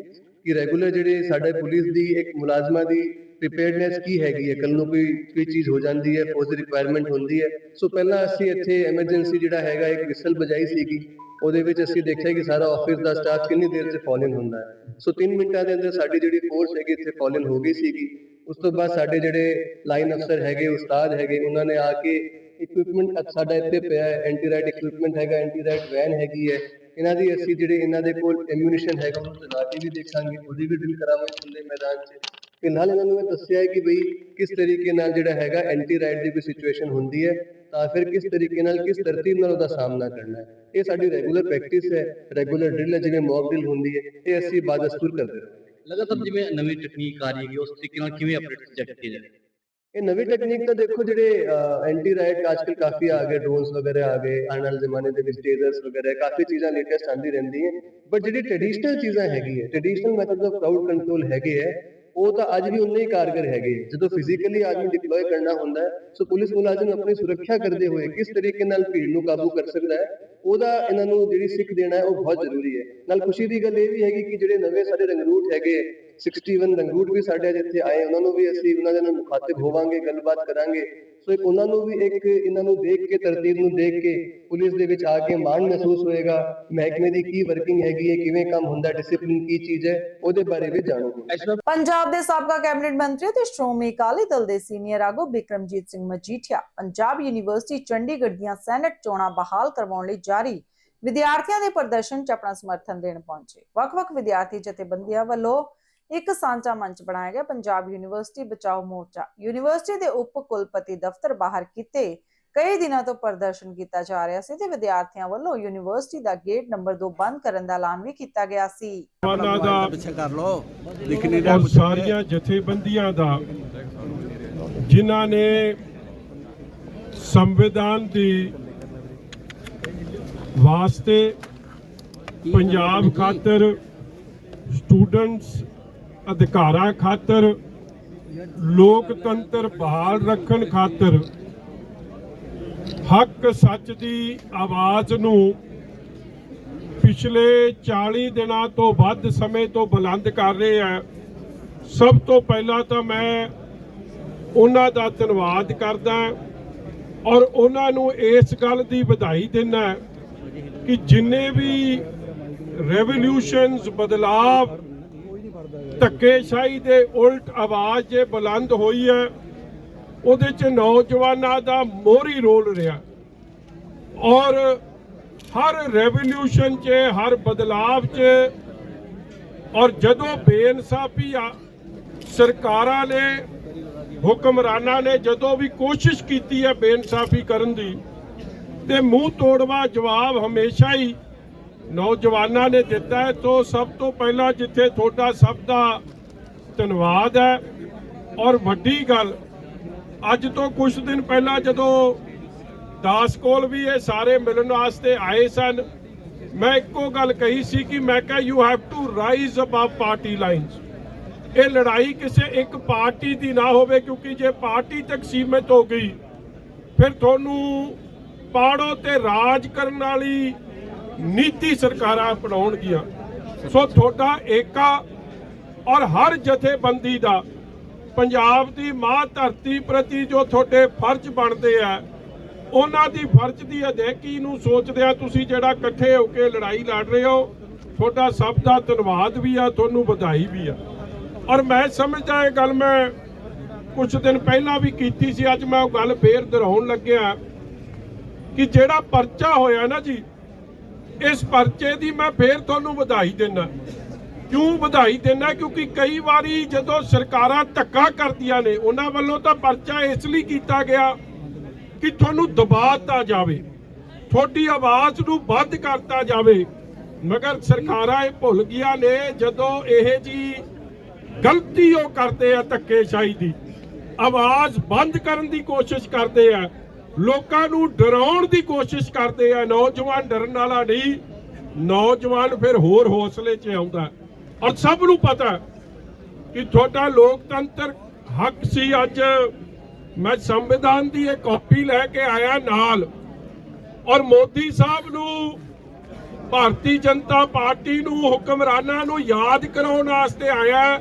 ਕਿ ਰੈਗੂਲਰ ਜਿਹੜੇ ਸਾਡੇ ਪੁਲਿਸ ਦੀ ਇੱਕ ਮੁਲਾਜ਼ਮਾਂ ਦੀ ਪ੍ਰੀਪੇਅਰਡਨੈਸ ਕੀ ਹੈਗੀ ਹੈ? ਕੱਲ ਨੂੰ ਕੋਈ ਕੋਈ ਚੀਜ਼ ਹੋ ਜਾਂਦੀ ਹੈ ਫੌਜ ਦੀ ਰਿਕੁਆਇਰਮੈਂਟ ਹੁੰਦੀ ਹੈ। ਸੋ ਪਹਿਲਾਂ ਅਸੀਂ ਇੱਥੇ ਐਮਰਜੈਂਸੀ ਜਿਹੜਾ ਹੈਗਾ, ਇੱਕ ਵਿਸਲ ਵਜਾਈ ਸੀਗੀ। ਉਹਦੇ ਵਿੱਚ ਅਸੀਂ ਦੇਖਿਆ ਕਿ ਸਾਰਾ ਆਫਿਸ ਦਾ ਸਟਾਫ ਕਿੰਨੀ ਦੇਰ 'ਚ ਫਾਲਨ ਹੁੰਦਾ ਹੈ। ਸੋ 3 ਮਿੰਟਾਂ ਦੇ ਅੰਦਰ ਸਾਡੀ ਜਿਹੜੀ ਫੋਰਸ ਹੈਗੀ ਇੱਥੇ ਫਾਲਨ ਹੋ ਗਈ ਸੀਗੀ। ਉਸ ਤੋਂ ਬਾਅਦ ਸਾਡੇ ਜਿਹੜੇ ਲਾਈਨ ਅਫਸਰ ਹੈਗੇ, ਉਸਤਾਦ ਹੈਗੇ, ਉਹਨਾਂ ਨੇ ਆ ਕੇ ਇਕਵਿਪਮੈਂਟ ਸਾਡਾ ਇੱਥੇ ਪਿਆ ਹੈ ਐਂਟੀ ਰਾਈਟ ਇਕਵਿਪਮੈਂਟ ਹੈਗਾ ਐਂਟੀ ਰਾਈਟ ਵੈਨ ਹੈਗੀ ਹੈ। ਇਹਨਾਂ ਦੀ ਅਸੀਂ ਜਿਹੜੇ, ਇਹਨਾਂ ਦੇ ਕੋਲ ਐਮੂਨੀਸ਼ਨ ਹੈਗਾ, ਉਹਨੂੰ ਚਲਾ ਕੇ ਵੀ ਦੇਖਾਂਗੇ, ਉਹਦੀ ਵੀ ਡਰਿਲ ਕਰਾਵਾਂਗੇ ਖੁੱਲੇ ਮੈਦਾਨ 'ਚ। ਤੇ ਨਾਲ ਇਹਨਾਂ ਨੂੰ ਇਹ ਦੱਸਿਆ ਹੈ ਕਿ ਬਈ ਕਿਸ ਤਰੀਕੇ ਨਾਲ ਜਿਹੜਾ ਹੈਗਾ ਐਂਟੀ ਰਾਈਟ ਦੀ ਕੋਈ ਸਿਚੁਏਸ਼ਨ ਹੁੰਦੀ ਹੈ ਤਾਂ ਫਿਰ ਕਿਸ ਤਰੀਕੇ ਨਾਲ ਕਿਸ ਤਰਤੀਬ ਨਾਲ ਉਹਦਾ ਸਾਹਮਣਾ ਕਰਨਾ ਹੈ। ਇਹ ਸਾਡੀ ਰੈਗੂਲਰ ਪ੍ਰੈਕਟਿਸ ਹੈ ਰੈਗੂਲਰ ਡਰਿਲ ਹੈ ਜਿਵੇਂ ਮੌਕ ਡਰਿਲ ਹੁੰਦੀ ਹੈ ਇਹ ਅਸੀਂ ਬਾਦਸਤੂਰ ਕਰਦੇ ਹਾਂ ਲਗਾਤਾਰ ਜਿਵੇਂ ਨਵੀਂ ਟੈਕਨੀਕ ਆ ਰਹੀ ਹੈ ਉਸ ਤਰੀਕੇ ਨਾਲ ਕਿਵੇਂ ਅਪਡੇਟ ਪ੍ਰੋਜੈਕਟ ਕੀਤੇ ਜਾਏ ਇਹ ਨਵੀਂ ਟੈਕਨੀਕ ਤਾਂ ਦੇਖੋ ਜਿਹੜੇ ਐਂਟੀ ਰਾਈਟ ਅੱਜਕੱਲ ਕਾਫੀ ਆ ਗਏ ਡਰੋਨਸ ਵਗੈਰਾ ਆ ਗਏ ਆਉਣ ਵਾਲੇ ਜ਼ਮਾਨੇ ਦੇ ਵਿੱਚ ਟੇਜ਼ਰਸ ਵਗੈਰਾ ਕਾਫੀ ਚੀਜ਼ਾਂ ਲੇਟੈਸਟ ਆਉਂਦੀ ਰਹਿੰਦੀ ਹੈ। ਬਟ ਜਿਹੜੀ ਟ੍ਰੈਡੀਸ਼ਨਲ ਚੀਜ਼ਾਂ ਹੈਗੀ ਹੈ traditional methods of crowd control ਹੈਗੇ ਹੈ ਉਹ ਤਾਂ ਅੱਜ ਵੀ ਉਨੇ ਹੀ ਕਾਰਗਰ ਹੈਗੇ। ਜਦੋਂ ਫਿਜ਼ੀਕਲੀ ਆਦਮੀ ਡਿਪਲੋਏ ਕਰਨਾ ਹੁੰਦਾ ਹੈ ਸੋ ਪੁਲਿਸ ਮੁਲਾਜ਼ਮ ਆਪਣੀ ਸੁਰੱਖਿਆ ਕਰਦੇ ਹੋਏ ਕਿਸ ਤਰੀਕੇ ਨਾਲ ਭੀੜ ਨੂੰ ਕਾਬੂ ਕਰ ਸਕਦਾ ਹੈ, ਉਹਦਾ ਇਹਨਾਂ ਨੂੰ ਜਿਹੜੀ ਸਿੱਖ ਦੇਣਾ ਹੈ, ਉਹ ਬਹੁਤ ਜ਼ਰੂਰੀ ਹੈ। ਨਾਲ ਖੁਸ਼ੀ ਦੀ ਗੱਲ ਇਹ ਵੀ ਹੈਗੀ ਕਿ ਜਿਹੜੇ ਨਵੇਂ ਸਾਡੇ ਰੰਗਰੂਟ ਹੈਗੇ 61 ਰੰਗਰੂਟ ਵੀ ਸਾਡੇ ਅੱਜ ਇੱਥੇ ਆਏ, ਉਹਨਾਂ ਨੂੰ ਵੀ ਅਸੀਂ ਉਹਨਾਂ ਦੇ ਨਾਲ ਮੁਖਾਤਿਬ ਹੋਵਾਂਗੇ, ਗੱਲਬਾਤ ਕਰਾਂਗੇ। ਸੋ ਇੱਕ ਉਹਨਾਂ ਨੂੰ ਵੀ ਇੱਕ ਇਹਨਾਂ ਨੂੰ ਦੇਖ ਕੇ, ਤਰਤੀਬ ਨੂੰ ਦੇਖ ਕੇ ਪੁਲਿਸ ਦੇ ਵਿੱਚ ਆ ਕੇ ਮਾਣ ਮਹਿਸੂਸ ਹੋਏਗਾ, ਮਹਿਕਮੇ ਦੀ ਕੀ ਵਰਕਿੰਗ ਹੈਗੀ ਹੈ, ਕਿਵੇਂ ਕੰਮ ਹੁੰਦਾ ਡਿਸਪਲਿਨ ਕੀ ਚੀਜ਼ ਹੈ, ਉਹਦੇ ਬਾਰੇ ਵੀ ਜਾਣੋਗੇ। ਪੰਜਾਬ ਦੇ ਸਾਬਕਾ ਕੈਬਨਿਟ ਮੰਤਰੀ ਤੇ ਸ਼੍ਰੋਮਣੀ ਅਕਾਲੀ ਦਲ ਦੇ ਸੀਨੀਅਰ ਆਗੂ ਬਿਕਰਮਜੀਤ ਸਿੰਘ ਮਜੀਠੀਆ ਪੰਜਾਬ ਯੂਨੀਵਰਸਿਟੀ ਚੰਡੀਗੜ੍ਹ ਦੀਆਂ ਸੈਨੇਟ ਚੋਣਾਂ ਬਹਾਲ ਕਰਵਾਉਣ ਲਈ ਜਾਰੀ ਵਿਦਿਆਰਥੀਆਂ ਦੇ ਪ੍ਰਦਰਸ਼ਨ 'ਚ ਆਪਣਾ ਸਮਰਥਨ ਦੇਣ ਪਹੁੰਚੇ। ਵੱਖ-ਵੱਖ ਵਿਦਿਆਰਥੀ ਜਥੇਬੰਦੀਆਂ ਵੱਲੋਂ ਇੱਕ ਸਾਂਝਾ ਮੰਚ ਬਣਾਇਆ ਗਿਆ ਪੰਜਾਬ ਯੂਨੀਵਰਸਿਟੀ ਬਚਾਓ ਮੋਰਚਾ। ਯੂਨੀਵਰਸਿਟੀ ਦੇ ਉਪ ਕੁਲਪਤੀ ਦਫ਼ਤਰ ਬਾਹਰ ਕੀਤੇ ਕਈ ਦਿਨਾਂ ਤੋਂ ਪ੍ਰਦਰਸ਼ਨ ਕੀਤਾ ਜਾ ਰਿਹਾ ਸੀ ਤੇ ਵਿਦਿਆਰਥੀਆਂ ਵੱਲੋਂ ਯੂਨੀਵਰਸਿਟੀ ਦਾ ਗੇਟ ਨੰਬਰ 2 ਬੰਦ ਕਰਨ ਦਾ ਐਲਾਨ ਵੀ ਕੀਤਾ ਗਿਆ ਸੀ। ਦਾ ਸਾਰੀਆਂ ਜਥੇਬੰਦੀਆਂ ਦਾ ਜਿਨ੍ਹਾਂ ਨੇ ਸੰਵਿਧਾਨ ਦੀ ਵਾਸਤੇ ਪੰਜਾਬ ਖਾਤਰ ਸਟੂਡੈਂਟਸ ਅਧਿਕਾਰਾਂ ਖਾਤਰ, ਲੋਕਤੰਤਰ ਬਹਾਲ ਰੱਖਣ ਖਾਤਰ, ਹੱਕ ਸੱਚ ਦੀ ਆਵਾਜ਼ ਨੂੰ ਪਿਛਲੇ 40 ਦਿਨਾਂ ਤੋਂ ਵੱਧ ਸਮੇਂ ਤੋਂ ਬੁਲੰਦ ਕਰ ਰਹੇ ਆ। ਸਭ ਤੋਂ ਪਹਿਲਾਂ ਤਾਂ ਮੈਂ ਉਹਨਾਂ ਦਾ ਧੰਨਵਾਦ ਕਰਦਾ ਔਰ ਉਹਨਾਂ ਨੂੰ ਇਸ ਗੱਲ ਦੀ ਵਧਾਈ ਦਿੰਦਾ ਕਿ ਜਿੰਨੇ ਵੀ ਰੈਵੋਲੂਸ਼ਨਸ ਬਦਲਾਵ ਧੱਕੇਸ਼ਾਹੀ ਦੇ ਉਲਟ ਆਵਾਜ਼ ਜੇ ਬੁਲੰਦ ਹੋਈ ਹੈ, ਉਹਦੇ ਚ ਨੌਜਵਾਨਾਂ ਦਾ ਮੋਹਰੀ ਰੋਲ ਰਿਹਾ। ਔਰ ਹਰ ਰੈਵੋਲੂਸ਼ਨ 'ਚ, ਹਰ ਬਦਲਾਵ 'ਚ, ਔਰ ਜਦੋਂ ਬੇਇਨਸਾਫੀ ਆ, ਸਰਕਾਰਾਂ ਨੇ, ਹੁਕਮਰਾਨਾਂ ਨੇ ਜਦੋਂ ਵੀ ਕੋਸ਼ਿਸ਼ ਕੀਤੀ ਹੈ ਬੇਇਨਸਾਫੀ ਕਰਨ ਦੀ, ਤੇ ਮੂੰਹ ਤੋੜਵਾ ਜਵਾਬ ਹਮੇਸ਼ਾ ਹੀ ਨੌਜਵਾਨਾਂ ਨੇ ਦਿੱਤਾ ਹੈ। ਤੋਂ ਸਭ ਤੋਂ ਪਹਿਲਾਂ ਜਿੱਥੇ ਤੁਹਾਡਾ ਸਭ ਦਾ ਧੰਨਵਾਦ ਹੈ। ਔਰ ਵੱਡੀ ਗੱਲ, ਅੱਜ ਤੋਂ ਕੁਝ ਦਿਨ ਪਹਿਲਾਂ ਜਦੋਂ ਦਾਸ ਕੋਲ ਵੀ ਇਹ ਸਾਰੇ ਮਿਲਣ ਵਾਸਤੇ ਆਏ ਸਨ, ਮੈਂ ਇੱਕੋ ਗੱਲ ਕਹੀ ਸੀ ਕਿ ਮੈਂ ਕਿਹਾ you have to rise above party lines ਇਹ ਲੜਾਈ ਕਿਸੇ ਇੱਕ ਪਾਰਟੀ ਦੀ ਨਾ ਹੋਵੇ, ਕਿਉਂਕਿ ਜੇ ਪਾਰਟੀ ਤੱਕ ਸੀਮਿਤ ਹੋ ਗਈ, ਫਿਰ ਤੁਹਾਨੂੰ ਪਾੜੋ ਤੇ ਰਾਜ ਕਰਨ ਵਾਲੀ ਨੀਤੀ ਸਰਕਾਰਾਂ ਅਪਣਾਉਣਗੀਆਂ। ਸੋ ਤੁਹਾਡਾ ਏਕਾ ਔਰ ਹਰ ਜਥੇਬੰਦੀ ਦਾ ਪੰਜਾਬ ਦੀ ਮਾਂ ਧਰਤੀ ਪ੍ਰਤੀ ਜੋ ਤੁਹਾਡੇ ਫਰਜ਼ ਬਣਦੇ ਆ, ਉਹਨਾਂ ਦੀ ਫਰਜ਼ ਦੀ ਅਦਾਇਗੀ ਨੂੰ ਸੋਚਦਿਆਂ ਤੁਸੀਂ ਜਿਹੜਾ ਇਕੱਠੇ ਹੋ ਕੇ ਲੜਾਈ ਲੜ ਰਹੇ ਹੋ, ਤੁਹਾਡਾ ਸਭ ਦਾ ਧੰਨਵਾਦ ਵੀ ਆ, ਤੁਹਾਨੂੰ ਵਧਾਈ ਵੀ ਆ। ਔਰ ਮੈਂ ਸਮਝਦਾ ਇਹ ਗੱਲ ਮੈਂ ਕੁਝ ਦਿਨ ਪਹਿਲਾਂ ਵੀ ਕੀਤੀ ਸੀ, ਅੱਜ ਮੈਂ ਉਹ ਗੱਲ ਫੇਰ ਦੁਹਰਾਉਣ ਲੱਗਿਆ ਕਿ ਜਿਹੜਾ ਪਰਚਾ ਹੋਇਆ ਨਾ ਜੀ ਇਸ ਪਰਚੇ ਦੀ ਮੈਂ ਫੇਰ ਤੁਹਾਨੂੰ ਵਧਾਈ ਦਿੰਦਾ ਕਿਉਂ ਵਧਾਈ ਦਿੰਦਾ ਕਿਉਂਕਿ ਕਈ ਵਾਰੀ ਜਦੋਂ ਸਰਕਾਰਾਂ ਧੱਕਾ ਕਰਦੀਆਂ ਨੇ, ਉਹਨਾਂ ਵੱਲੋਂ ਤਾਂ ਪਰਚਾ ਇਸ ਲਈ ਕੀਤਾ ਗਿਆ ਕਿ ਤੁਹਾਨੂੰ ਦਬਾਤਾ ਜਾਵੇ। ਤੁਹਾਡੀ ਆਵਾਜ਼ ਨੂੰ ਬੰਦ ਕਰਤਾ ਜਾਵੇ। ਮਗਰ ਸਰਕਾਰਾਂ ਇਹ ਭੁੱਲ ਗਈਆਂ ਨੇ, ਜਦੋਂ ਇਹ ਜੀ ਗਲਤੀ ਉਹ ਕਰਦੇ ਆ ਧੱਕੇਸ਼ਾਹੀ ਦੀ। ਆਵਾਜ਼ ਬੰਦ ਕਰਨ ਦੀ ਕੋਸ਼ਿਸ਼ ਕਰਦੇ ਆ। ਲੋਕਾਂ ਨੂੰ ਡਰਾਉਣ ਦੀ ਕੋਸ਼ਿਸ਼ ਕਰਦੇ ਆ, ਨੌਜਵਾਨ ਡਰਨ ਵਾਲਾ ਨਹੀਂ, ਨੌਜਵਾਨ ਫਿਰ ਹੋਰ ਹੌਸਲੇ 'ਚ ਆਉਂਦਾ। ਔਰ ਸਭ ਨੂੰ ਪਤਾ ਕਿ ਤੁਹਾਡਾ ਲੋਕਤੰਤਰ ਹੱਕ ਸੀ ਅੱਜ। ਮੈਂ ਸੰਵਿਧਾਨ ਦੀ ਇਹ ਕਾਪੀ ਲੈ ਕੇ ਆਇਆ ਨਾਲ। ਔਰ ਮੋਦੀ ਸਾਹਿਬ ਨੂੰ, ਭਾਰਤੀ ਜਨਤਾ ਪਾਰਟੀ ਨੂੰ, ਹੁਕਮਰਾਨਾਂ ਨੂੰ ਯਾਦ ਕਰਾਉਣ ਵਾਸਤੇ ਆਇਆ।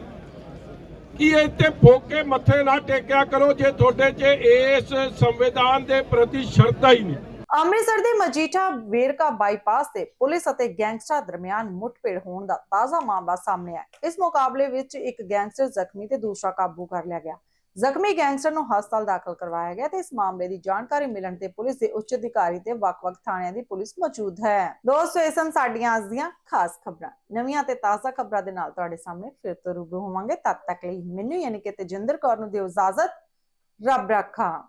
ਕਿ ਇੱਥੇ ਫੋਕੇ ਮੱਥੇ ਨਾ ਟੇਕਿਆ ਕਰੋ ਜੇ ਤੁਹਾਡੇ 'ਚ ਇਸ ਸੰਵਿਧਾਨ ਦੇ ਪ੍ਰਤੀ ਸ਼ਰਧਾ ਹੀ ਨਹੀਂ। ਅੰਮ੍ਰਿਤਸਰ ਦੇ ਮਜੀਠਾ ਵੇਰਕਾ ਬਾਈਪਾਸ ਤੇ ਪੁਲਿਸ ਅਤੇ ਗੈਂਗਸਟਰਾਂ ਦਰਮਿਆਨ ਮੁੱਠਭੇੜ ਹੋਣ ਦਾ ਤਾਜ਼ਾ ਮਾਮਲਾ ਸਾਹਮਣੇ ਆਇਆ। ਇਸ ਮੁਕਾਬਲੇ ਵਿੱਚ ਇੱਕ ਗੈਂਗਸਟਰ ਜ਼ਖਮੀ ਤੇ ਦੂਸਰਾ ਕਾਬੂ ਕਰ ਲਿਆ ਗਿਆ। ਜ਼ਖਮੀ ਗੈਂਗਸਟਰ ਨੂੰ ਹਸਪਤਾਲ ਦਾਖਲ ਕਰਵਾਇਆ ਗਿਆ ਤੇ ਇਸ ਮਾਮਲੇ ਦੀ ਜਾਣਕਾਰੀ ਮਿਲਣ ਤੇ ਪੁਲਿਸ ਦੇ ਉੱਚ ਅਧਿਕਾਰੀ ਤੇ ਵੱਖ-ਵੱਖ ਥਾਣਿਆਂ ਦੀ ਪੁਲਿਸ ਮੌਜੂਦ ਹੈ। ਦੋਸਤੋ, ਇਹ ਸਨ ਸਾਡੀਆਂ ਅੱਜ ਦੀਆਂ ਖਾਸ ਖਬਰਾਂ। ਨਵੀਆਂ ਤੇ ਤਾਜ਼ਾ ਖਬਰਾਂ ਦੇ ਨਾਲ ਤੁਹਾਡੇ ਸਾਹਮਣੇ ਫਿਰ ਤੋਂ ਰੂਬਰੂ ਹੋਵਾਂਗੇ। ਤਦ ਤੱਕ ਲਈ ਮੈਨੂੰ ਯਾਨੀ ਕਿ ਤੇਜਿੰਦਰ ਕੌਰ ਨੂੰ ਦਿਓ ਇਜਾਜ਼ਤ। ਰੱਬ ਰਾਖਾ।